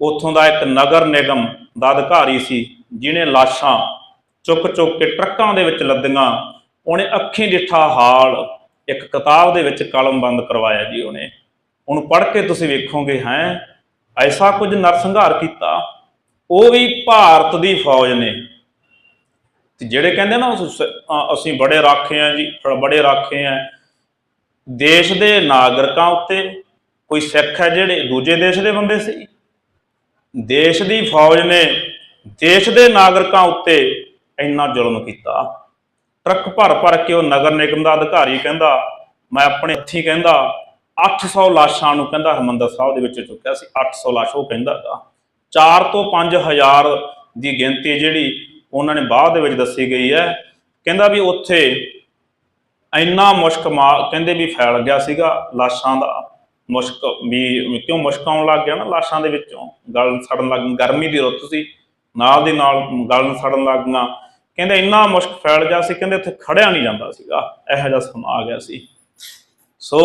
ਉਥੋਂ ਦਾ ਇੱਕ ਨਗਰ ਨਿਗਮ ਦਾ ਅਧਿਕਾਰੀ ਸੀ, ਜਿਹਨੇ ਲਾਸ਼ਾਂ ਚੁੱਕ ਚੁੱਕ ਕੇ ਟਰੱਕਾਂ ਦੇ ਵਿੱਚ ਲੱਦੀਆਂ, ਉਹਨੇ ਅੱਖੀ ਡਿੱਠਾ ਹਾਲ ਇੱਕ ਕਿਤਾਬ ਦੇ ਵਿੱਚ ਕਲਮਬੰਦ ਕਰਵਾਇਆ ਜੀ ਉਹਨੇ। ਉਹਨੂੰ ਪੜ੍ਹ ਕੇ ਤੁਸੀਂ ਵੇਖੋਗੇ ਹੈ, ਐਸਾ ਕੁਝ ਨਰਸੰਘਾਰ ਕੀਤਾ। ਉਹ ਵੀ ਭਾਰਤ ਦੀ ਫੌਜ ਨੇ। ਤੇ ਜਿਹੜੇ ਕਹਿੰਦੇ ਨਾ ਅਸੀਂ ਬੜੇ ਰਾਖੇ ਆ ਜੀ ਬੜੇ ਰਾਖੇ ਆ ਦੇਸ਼ ਦੇ ਨਾਗਰਿਕਾਂ ਉੱਤੇ ਕੋਈ ਸਿੱਖ ਹੈ ਜਿਹੜੇ ਦੂਜੇ ਦੇਸ਼ ਦੇ ਬੰਦੇ ਸੀ? ਦੇਸ਼ ਦੀ ਫੌਜ ਨੇ ਦੇਸ਼ ਦੇ ਨਾਗਰਿਕਾਂ ਉੱਤੇ ਇੰਨਾ ਜ਼ੁਲਮ ਕੀਤਾ। ਟਰੱਕ ਭਰ ਭਰ ਕੇ ਉਹ ਨਗਰ ਨਿਗਮ ਦਾ ਅਧਿਕਾਰੀ ਕਹਿੰਦਾ, ਮੈਂ ਆਪਣੇ ਹੱਥੀਂ ਕਹਿੰਦਾ 800 ਲਾਸ਼ਾਂ ਨੂੰ ਕਹਿੰਦਾ ਹਰਮੰਦਰ ਸਾਹਿਬ ਦੇ ਵਿੱਚ ਚੁੱਕਿਆ ਸੀ 800 ਲਾਸ਼ ਉਹ ਕਹਿੰਦਾ ਗਾ। 4 ਤੋਂ 5000 ਦੀ ਗਿਣਤੀ ਜਿਹੜੀ ਉਹਨਾਂ ਨੇ ਬਾਅਦ ਦੇ ਵਿੱਚ ਦੱਸੀ ਗਈ ਹੈ। ਕਹਿੰਦਾ ਵੀ ਉੱਥੇ ਇੰਨਾ ਮੁਸ਼ਕ ਮਾ ਕਹਿੰਦੇ ਵੀ ਫੈਲ ਗਿਆ ਸੀਗਾ, ਲਾਸ਼ਾਂ ਦਾ ਮੁਸ਼ਕ ਵੀ ਕਿਉਂ ਮੁਸ਼ਕ ਆਉਣ ਲੱਗ ਗਿਆ ਨਾ ਲਾਸ਼ਾਂ ਦੇ ਵਿੱਚੋਂ? ਗਲ ਸੜਨ ਲੱਗ ਗਰਮੀ ਦੀ ਰੁੱਤ ਸੀ, ਨਾਲ ਦੀ ਨਾਲ ਗਲ ਸੜਨ ਲੱਗ ਗਈਆਂ। ਕਹਿੰਦੇ ਇੰਨਾ ਮੁਸ਼ਕ ਫੈਲ ਗਿਆ ਸੀ, ਕਹਿੰਦੇ ਉੱਥੇ ਖੜਿਆ ਨਹੀਂ ਜਾਂਦਾ ਸੀਗਾ, ਇਹੋ ਜਿਹਾ ਸਮਾਂ ਆ ਗਿਆ ਸੀ। ਸੋ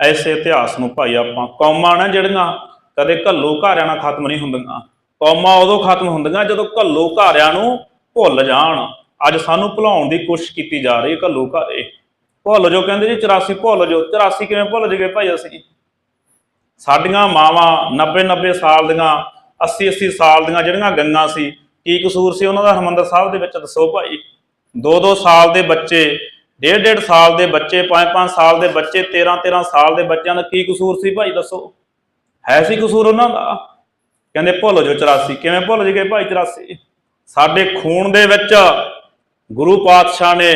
ਐਸੇ ਇਤਿਹਾਸ ਨੂੰ ਭਾਈ ਆਪਾਂ ਕੌਮਾਂ ਨਾ ਜਿਹੜੀਆਂ ਕਦੇ ਘੱਲੋ ਘਾਰਿਆਂ ਨਾਲ ਖਤਮ ਨਹੀਂ ਹੁੰਦੀਆਂ, ਕੌਮਾਂ ਉਦੋਂ ਖਤਮ ਹੁੰਦੀਆਂ ਜਦੋਂ ਘੱਲੋ ਘਾਰਿਆਂ ਨੂੰ ਭੁੱਲ ਜਾਣ। ਅੱਜ ਸਾਨੂੰ ਭੁਲਾਉਣ ਦੀ ਕੋਸ਼ਿਸ਼ ਕੀਤੀ ਜਾ ਰਹੀ ਹੈ ਘੱਲੋ ਘਾਰੇ। ਭੁੱਲ ਜੋ ਕਹਿੰਦੇ ਜੀ 84 ਭੁੱਲ ਜੋ 84 ਕਿਵੇਂ ਭੁੱਲ ਜਗੇ ਭਾਈ ਅਸੀਂ? ਸਾਡੀਆਂ ਮਾਵਾਂ 90 90 ਸਾਲ ਦੀਆਂ 80 80 ਸਾਲ ਦੀਆਂ ਜਿਹੜੀਆਂ ਗੰਗਾ ਸੀ, ਕੀ ਕਸੂਰ ਸੀ ਉਹਨਾਂ ਦਾ? ਹਰਮੰਦਰ ਸਾਹਿਬ ਦੇ ਵਿੱਚ ਦੱਸੋ ਭਾਈ। 2-2 ਸਾਲ ਦੇ ਬੱਚੇ, ਡੇਢ ਡੇਢ ਸਾਲ ਦੇ ਬੱਚੇ 5-5 ਸਾਲ ਦੇ ਬੱਚੇ 13-13 ਸਾਲ ਦੇ ਬੱਚਿਆਂ ਦਾ ਕੀ ਕਸੂਰ ਸੀ ਭਾਈ, ਦੱਸੋ। ਹੈ ਸੀ ਕਸੂਰ ਉਹਨਾਂ ਦਾ? ਕਹਿੰਦੇ ਭੁੱਲ ਜੋ 84 ਕਿਵੇਂ ਭੁੱਲ ਜਗੇ ਭਾਈ 84 ਸਾਡੇ ਖੂਨ ਦੇ ਵਿੱਚ ਗੁਰੂ ਪਾਤਸ਼ਾਹ ਨੇ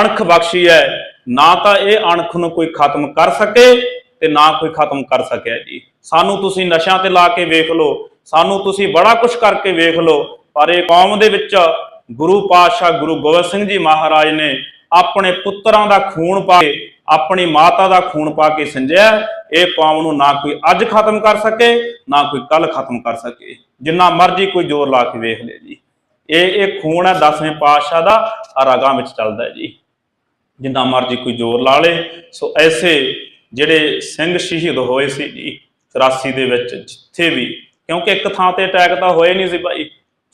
ਅਣਖ ਬਖਸ਼ੀ ਹੈ। ਨਾ ਤਾਂ ਇਹ ਅਣਖ ਨੂੰ ਕੋਈ ਖਤਮ ਕਰ ਸਕੇ ਤੇ ਨਾ ਕੋਈ ਖਤਮ ਕਰ ਸਕਿਆ ਜੀ। ਸਾਨੂੰ ਤੁਸੀਂ ਨਸ਼ਿਆਂ ਤੇ ਲਾ ਕੇ ਵੇਖ ਲਓ, ਸਾਨੂੰ ਤੁਸੀਂ ਬੜਾ ਕੁਝ ਕਰਕੇ ਵੇਖ ਲਓ, ਪਰ ਇਹ ਕੌਮ ਦੇ ਵਿੱਚ ਗੁਰੂ ਪਾਤਸ਼ਾਹ ਗੁਰੂ ਗੋਬਿੰਦ ਸਿੰਘ ਜੀ ਮਹਾਰਾਜ ਨੇ ਆਪਣੇ ਪੁੱਤਰਾਂ ਦਾ ਖੂਨ ਪਾ ਕੇ, ਆਪਣੀ ਮਾਤਾ ਦਾ ਖੂਨ ਪਾ ਕੇ ਸਿੰਜਿਆ, ਇਹ ਕੌਮ ਨੂੰ ਨਾ ਕੋਈ ਅੱਜ ਖਤਮ ਕਰ ਸਕੇ, ਨਾ ਕੋਈ ਕੱਲ ਖਤਮ ਕਰ ਸਕੇ। ਜਿੰਨਾ ਮਰਜ਼ੀ ਕੋਈ ਜ਼ੋਰ ਲਾ ਕੇ ਵੇਖ ਲੇ ਜੀ। ਇਹ ਇਹ ਖੂਨ ਹੈ ਦਸਵੇਂ ਪਾਤਸ਼ਾਹ ਦਾ ਰਗਾਂ ਵਿੱਚ ਚੱਲਦਾ ਜੀ। ਜਿੰਨਾ ਮਰਜ਼ੀ ਕੋਈ ਜ਼ੋਰ ਲਾ ਲੇ। ਸੋ ਐਸੇ ਜਿਹੜੇ ਸਿੰਘ ਸ਼ਹੀਦ ਹੋਏ ਸੀ ਜੀ 84 ਦੇ ਵਿੱਚ ਜਿੱਥੇ ਵੀ, ਕਿਉਂਕਿ ਇੱਕ ਥਾਂ ਤੇ ਅਟੈਕ ਤਾਂ ਹੋਏ ਨਹੀਂ ਸੀ ਭਾਈ।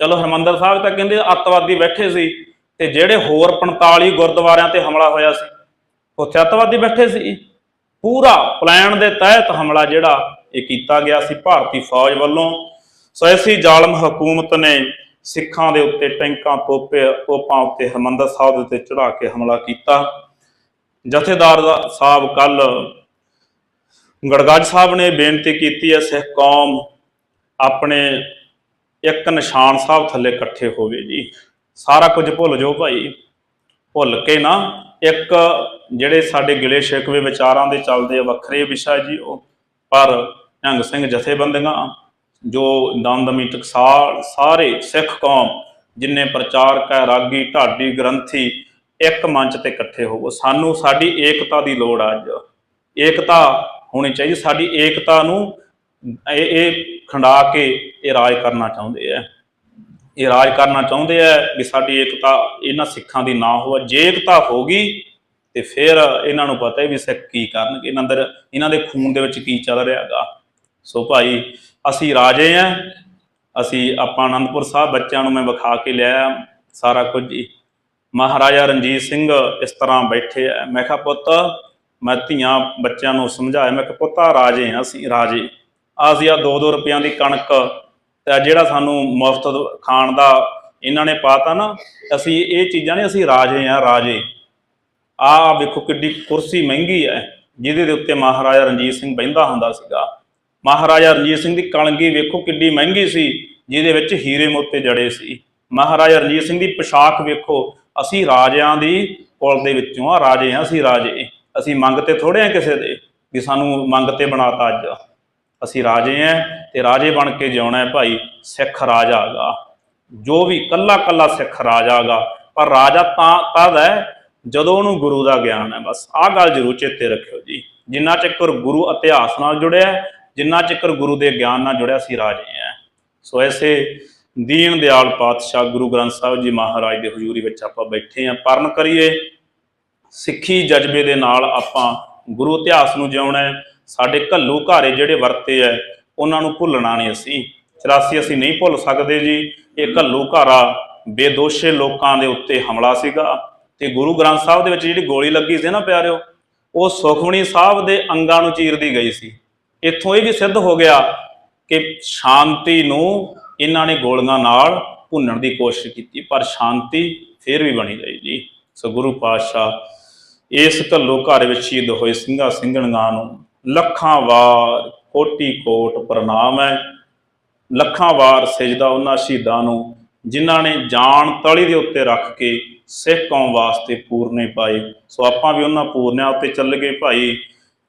ਚਲੋ ਹਰਮੰਦਰ ਸਾਹਿਬ ਤਾਂ ਕਹਿੰਦੇ ਅੱਤਵਾਦੀ ਬੈਠੇ ਸੀ ਤੇ ਜਿਹੜੇ ਹੋਰ 45 ਗੁਰਦੁਆਰਿਆਂ ਤੇ ਹਮਲਾ ਹੋਇਆ ਸੀ, ਉੱਥੇ ਅੱਤਵਾਦੀ ਬੈਠੇ ਸੀ। ਪੂਰਾ ਪਲਾਨ ਦੇ ਤਹਿਤ ਹਮਲਾ ਜਿਹੜਾ ਇਹ ਕੀਤਾ ਗਿਆ ਸੀ ਭਾਰਤੀ ਫੌਜ ਵੱਲੋਂ। ਸੋ ਐਸੀ ਜ਼ਾਲਮ ਹਕੂਮਤ ਨੇ ਸਿੱਖਾਂ ਦੇ ਉੱਤੇ, ਟੈਂਕਾਂ, ਤੋਪੇ, ਤੋਪਾਂ ਉੱਤੇ, ਹਰਮੰਦਰ ਸਾਹਿਬ ਦੇ ਉੱਤੇ ਚੜਾ ਕੇ ਹਮਲਾ ਕੀਤਾ। ਜਥੇਦਾਰ ਸਾਹਿਬ ਕੱਲ ਗੜਗੱਜ ਸਾਹਿਬ ਨੇ ਬੇਨਤੀ ਕੀਤੀ ਹੈ, ਸਿੱਖ ਕੌਮ ਆਪਣੇ ਇੱਕ ਨਿਸ਼ਾਨ ਸਾਹਿਬ ਥੱਲੇ ਇਕੱਠੇ ਹੋਵੇ ਜੀ। ਸਾਰਾ ਕੁਝ ਭੁੱਲ ਜਾਓ ਭਾਈ, ਭੁੱਲ ਕੇ ਨਾ। ਇੱਕ ਜਿਹੜੇ ਸਾਡੇ ਗਿਲੇ ਸ਼ਿਕਵੇ ਵਿਚਾਰਾਂ ਦੇ ਚੱਲਦੇ ਵੱਖਰੇ ਵਿਸ਼ਾ ਜੀ ਉਹ। ਪਰ ਢੰਗ ਸਿੰਘ ਜਥੇਬੰਦੀਆਂ ਜੋ ਦਮਦਮੀ ਟਕਸਾਲ, ਸਾਰੇ ਸਿੱਖ ਕੌਮ ਜਿੰਨੇ ਪ੍ਰਚਾਰਕ ਹੈ ਰਾਗੀ, ਢਾਡੀ, ਗ੍ਰੰਥੀ, ਇੱਕ ਮੰਚ ਤੇ ਇਕੱਠੇ ਹੋਵੋ। ਸਾਨੂੰ ਸਾਡੀ ਏਕਤਾ ਦੀ ਲੋੜ ਆ ਅੱਜ। ਏਕਤਾ ਹੋਣੀ ਚਾਹੀਦੀ। ਸਾਡੀ ਏਕਤਾ ਨੂੰ ਇਹ ਇਹ ਖੰਡਾ ਕੇ ਇਹ ਰਾਜ ਕਰਨਾ ਚਾਹੁੰਦੇ ਆ। ਇਹ ਰਾਜ ਕਰਨਾ ਚਾਹੁੰਦੇ ਆ ਕਿ ਸਾਡੀ ਏਕਤਾ ਇਹਨਾਂ ਸਿੱਖਾਂ ਦੀ ਨਾ ਹੋਵੇ। ਜੇ ਏਕਤਾ ਹੋਗੀ ਤੇ ਫਿਰ ਇਹਨਾਂ ਨੂੰ ਪਤਾ ਹੈ ਵੀ ਸਿੱਖ ਕੀ ਕਰਨਗੇ। ਇਹਨਾਂ ਅੰਦਰ, ਇਹਨਾਂ ਦੇ ਖੂਨ ਦੇ ਵਿੱਚ ਕੀ ਚੱਲ ਰਿਹਾ ਰਿਹਾਗਾ। ਸੋ ਭਾਈ ਅਸੀਂ ਰਾਜੇ ਆ। ਅਸੀਂ ਆਪਾਂ ਆਨੰਦਪੁਰ ਸਾਹਿਬ ਬੱਚਿਆਂ ਨੂੰ ਮੈਂ ਵਿਖਾ ਕੇ ਲਿਆ ਸਾਰਾ ਕੁਝ ਹੀ ਮਹਾਰਾਜਾ ਰਣਜੀਤ ਸਿੰਘ ਇਸ ਤਰ੍ਹਾਂ ਬੈਠੇ ਆ। ਮੈਂ ਕਿਹਾ, ਪੁੱਤ, ਮੈਂ ਧੀਆਂ ਬੱਚਿਆਂ ਨੂੰ ਸਮਝਾਇਆ। ਮੈਂ ਕਿਹਾ, ਪੁੱਤਾ ਰਾਜੇ ਆ ਅਸੀਂ, ਰਾਜੇ। ਅਸੀਂ ਆ 2-2 ਰੁਪਈਆਂ ਦੀ ਕਣਕ ਤੇ ਜਿਹੜਾ ਸਾਨੂੰ ਮੁਫਤ ਖਾਣ ਦਾ ਇਹਨਾਂ ਨੇ ਪਾਤਾ ਨਾ, ਅਸੀਂ ਇਹ ਚੀਜ਼ਾਂ ਨੇ ਅਸੀਂ ਰਾਜੇ ਆ, ਰਾਜੇ। ਆਹ ਵੇਖੋ ਕਿੱਡੀ ਕੁਰਸੀ ਮਹਿੰਗੀ ਹੈ। ਜਿਹਦੇ ਦੇ ਉੱਤੇ ਮਹਾਰਾਜਾ ਰਣਜੀਤ ਸਿੰਘ ਬਹਿੰਦਾ ਹੁੰਦਾ ਸੀਗਾ। ਮਹਾਰਾਜਾ ਰਣਜੀਤ ਸਿੰਘ ਦੀ ਕਲਗੀ ਵੇਖੋ ਕਿੱਡੀ ਮਹਿੰਗੀ ਸੀ, ਜਿਹਦੇ ਵਿੱਚ ਹੀਰੇ ਮੋਤੇ ਜੜੇ ਸੀ। ਮਹਾਰਾਜਾ ਰਣਜੀਤ ਸਿੰਘ ਦੀ ਪੋਸ਼ਾਕ ਵੇਖੋ, ਅਸੀਂ ਰਾਜਿਆਂ ਦੀ ਕੁਲ ਦੇ ਵਿੱਚੋਂ ਆ, ਰਾਜੇ ਆ ਅਸੀਂ ਰਾਜੇ। ਅਸੀਂ ਮੰਗ ਤੇ ਥੋੜੇ ਆ ਕਿਸੇ ਦੇ ਵੀ ਸਾਨੂੰ ਮੰਗ ਤੇ ਬਣਾਤਾ ਅੱਜ। ਅਸੀਂ ਰਾਜੇ ਆ ਤੇ ਰਾਜੇ ਬਣ ਕੇ ਜਿਉਣਾ ਭਾਈ, ਸਿੱਖ ਰਾਜਾ ਹੈਗਾ ਜੋ ਵੀ ਕੱਲਾ ਕੱਲਾ ਸਿੱਖ ਰਾਜਾ ਹੈਗਾ ਪਰ ਰਾਜਾ ਤਾਂ ਤਦ ਹੈ ਜਦੋਂ ਉਹਨੂੰ ਗੁਰੂ ਦਾ ਗਿਆਨ ਹੈ। ਬਸ ਆਹ ਗੱਲ ਜ਼ਰੂਰ ਚੇਤੇ ਰੱਖਿਓ ਜੀ। ਜਿੰਨਾ ਚੱਕਰ ਗੁਰੂ ਇਤਿਹਾਸ ਨਾਲ ਜੁੜਿਆ ਜਿੰਨਾ ਚਿਰ ਗੁਰੂ ਦੇ ਗਿਆਨ ਨਾਲ ਜੁੜਿਆ ਸੀ, ਰਾਜੇ ਆ ਸੋ ਐਸੇ ਦੀਨ ਦਿਆਲ ਪਾਤਸ਼ਾਹ ਗੁਰੂ ਗ੍ਰੰਥ ਸਾਹਿਬ ਜੀ ਮਹਾਰਾਜ ਦੇ ਹਜ਼ੂਰੀ ਵਿੱਚ ਆਪਾਂ ਬੈਠੇ ਆ। ਪਰਨ ਕਰੀਏ, ਸਿੱਖੀ ਜਜ਼ਬੇ ਦੇ ਨਾਲ ਆਪਾਂ ਗੁਰੂ ਇਤਿਹਾਸ ਨੂੰ ਜਿਉਣਾ ਹੈ ਸਾਡੇ ਘੱਲੂ ਘਾਰੇ ਜਿਹੜੇ ਵਰਤੇ ਐ, ਉਹਨਾਂ ਨੂੰ ਭੁੱਲਣਾ ਨਹੀਂ ਅਸੀਂ। 84 ਅਸੀਂ ਨਹੀਂ ਭੁੱਲ ਸਕਦੇ ਜੀ। ਇਹ ਘੱਲੂ ਘਾਰਾ ਬੇਦੋਸ਼ੇ ਲੋਕਾਂ ਦੇ ਉੱਤੇ ਹਮਲਾ ਸੀਗਾ ਤੇ ਗੁਰੂ ਗ੍ਰੰਥ ਸਾਹਿਬ ਦੇ ਵਿੱਚ ਜਿਹੜੀ ਗੋਲੀ ਲੱਗੀ ਸੀ ਨਾ ਪਿਆਰਿਓ, ਉਹ ਸੁਖਮਣੀ ਸਾਹਿਬ ਦੇ ਅੰਗਾਂ ਨੂੰ ਚੀਰਦੀ ਗਈ ਸੀ। ਇੱਥੋਂ ਇਹ ਵੀ ਸਿੱਧ ਹੋ ਗਿਆ ਕਿ ਸ਼ਾਂਤੀ ਨੂੰ ਇਹਨਾਂ ਨੇ ਗੋਲੀਆਂ ਨਾਲ ਭੁੰਨਣ ਦੀ ਕੋਸ਼ਿਸ਼ ਕੀਤੀ, ਪਰ ਸ਼ਾਂਤੀ ਫੇਰ ਵੀ ਬਣੀ ਰਹੀ ਜੀ। ਸੋ ਗੁਰੂ ਪਾਤਸ਼ਾਹ ਇਸ ਘੱਲੋ ਘਰ ਵਿੱਚ ਸ਼ਹੀਦ ਹੋਏ ਸਿੰਘਾਂ ਸਿੰਘਣੀਆਂ ਨੂੰ ਲੱਖਾਂ ਵਾਰ ਕੋਟੀ ਕੋਟ ਪ੍ਰਣਾਮ ਹੈ। ਲੱਖਾਂ ਵਾਰ ਸਜਦਾ ਉਹਨਾਂ ਸ਼ਹੀਦਾਂ ਨੂੰ ਜਿਨ੍ਹਾਂ ਨੇ ਜਾਨ ਤਲੀ ਦੇ ਉੱਤੇ ਰੱਖ ਕੇ ਸਿੱਖ ਕੌਮ ਵਾਸਤੇ ਪੂਰਨੇ ਪਾਏ। ਸੋ ਆਪਾਂ ਵੀ ਉਹਨਾਂ ਪੂਰਨਿਆਂ ਉੱਤੇ ਚੱਲ ਗਏ ਭਾਈ।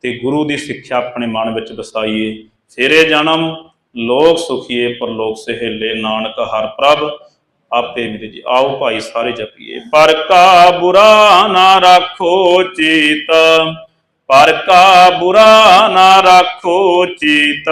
ਤੇ ਗੁਰੂ ਦੀ ਸਿੱਖਿਆ ਆਪਣੇ ਮਨ ਵਿੱਚ ਵਸਾਈਏ ਫੇਰੇ ਜਨਮ, ਲੋਕ ਸੁਖੀਏ, ਪਰਲੋਕ ਸਹੇਲੇ, ਨਾਨਕ ਹਰ ਪ੍ਰਭ, ਆਪੇ ਮੇਰੇ ਜੀ, ਆਓ ਭਾਈ ਸਾਰੇ ਜਪੀਏ। ਪਰ ਕਾ ਬੁਰਾ ਨਾ ਰੱਖੋ ਚੀਤ, ਪਰ ਕਾ ਬੁਰਾ ਨਾ ਰੱਖੋ ਚੀਤ।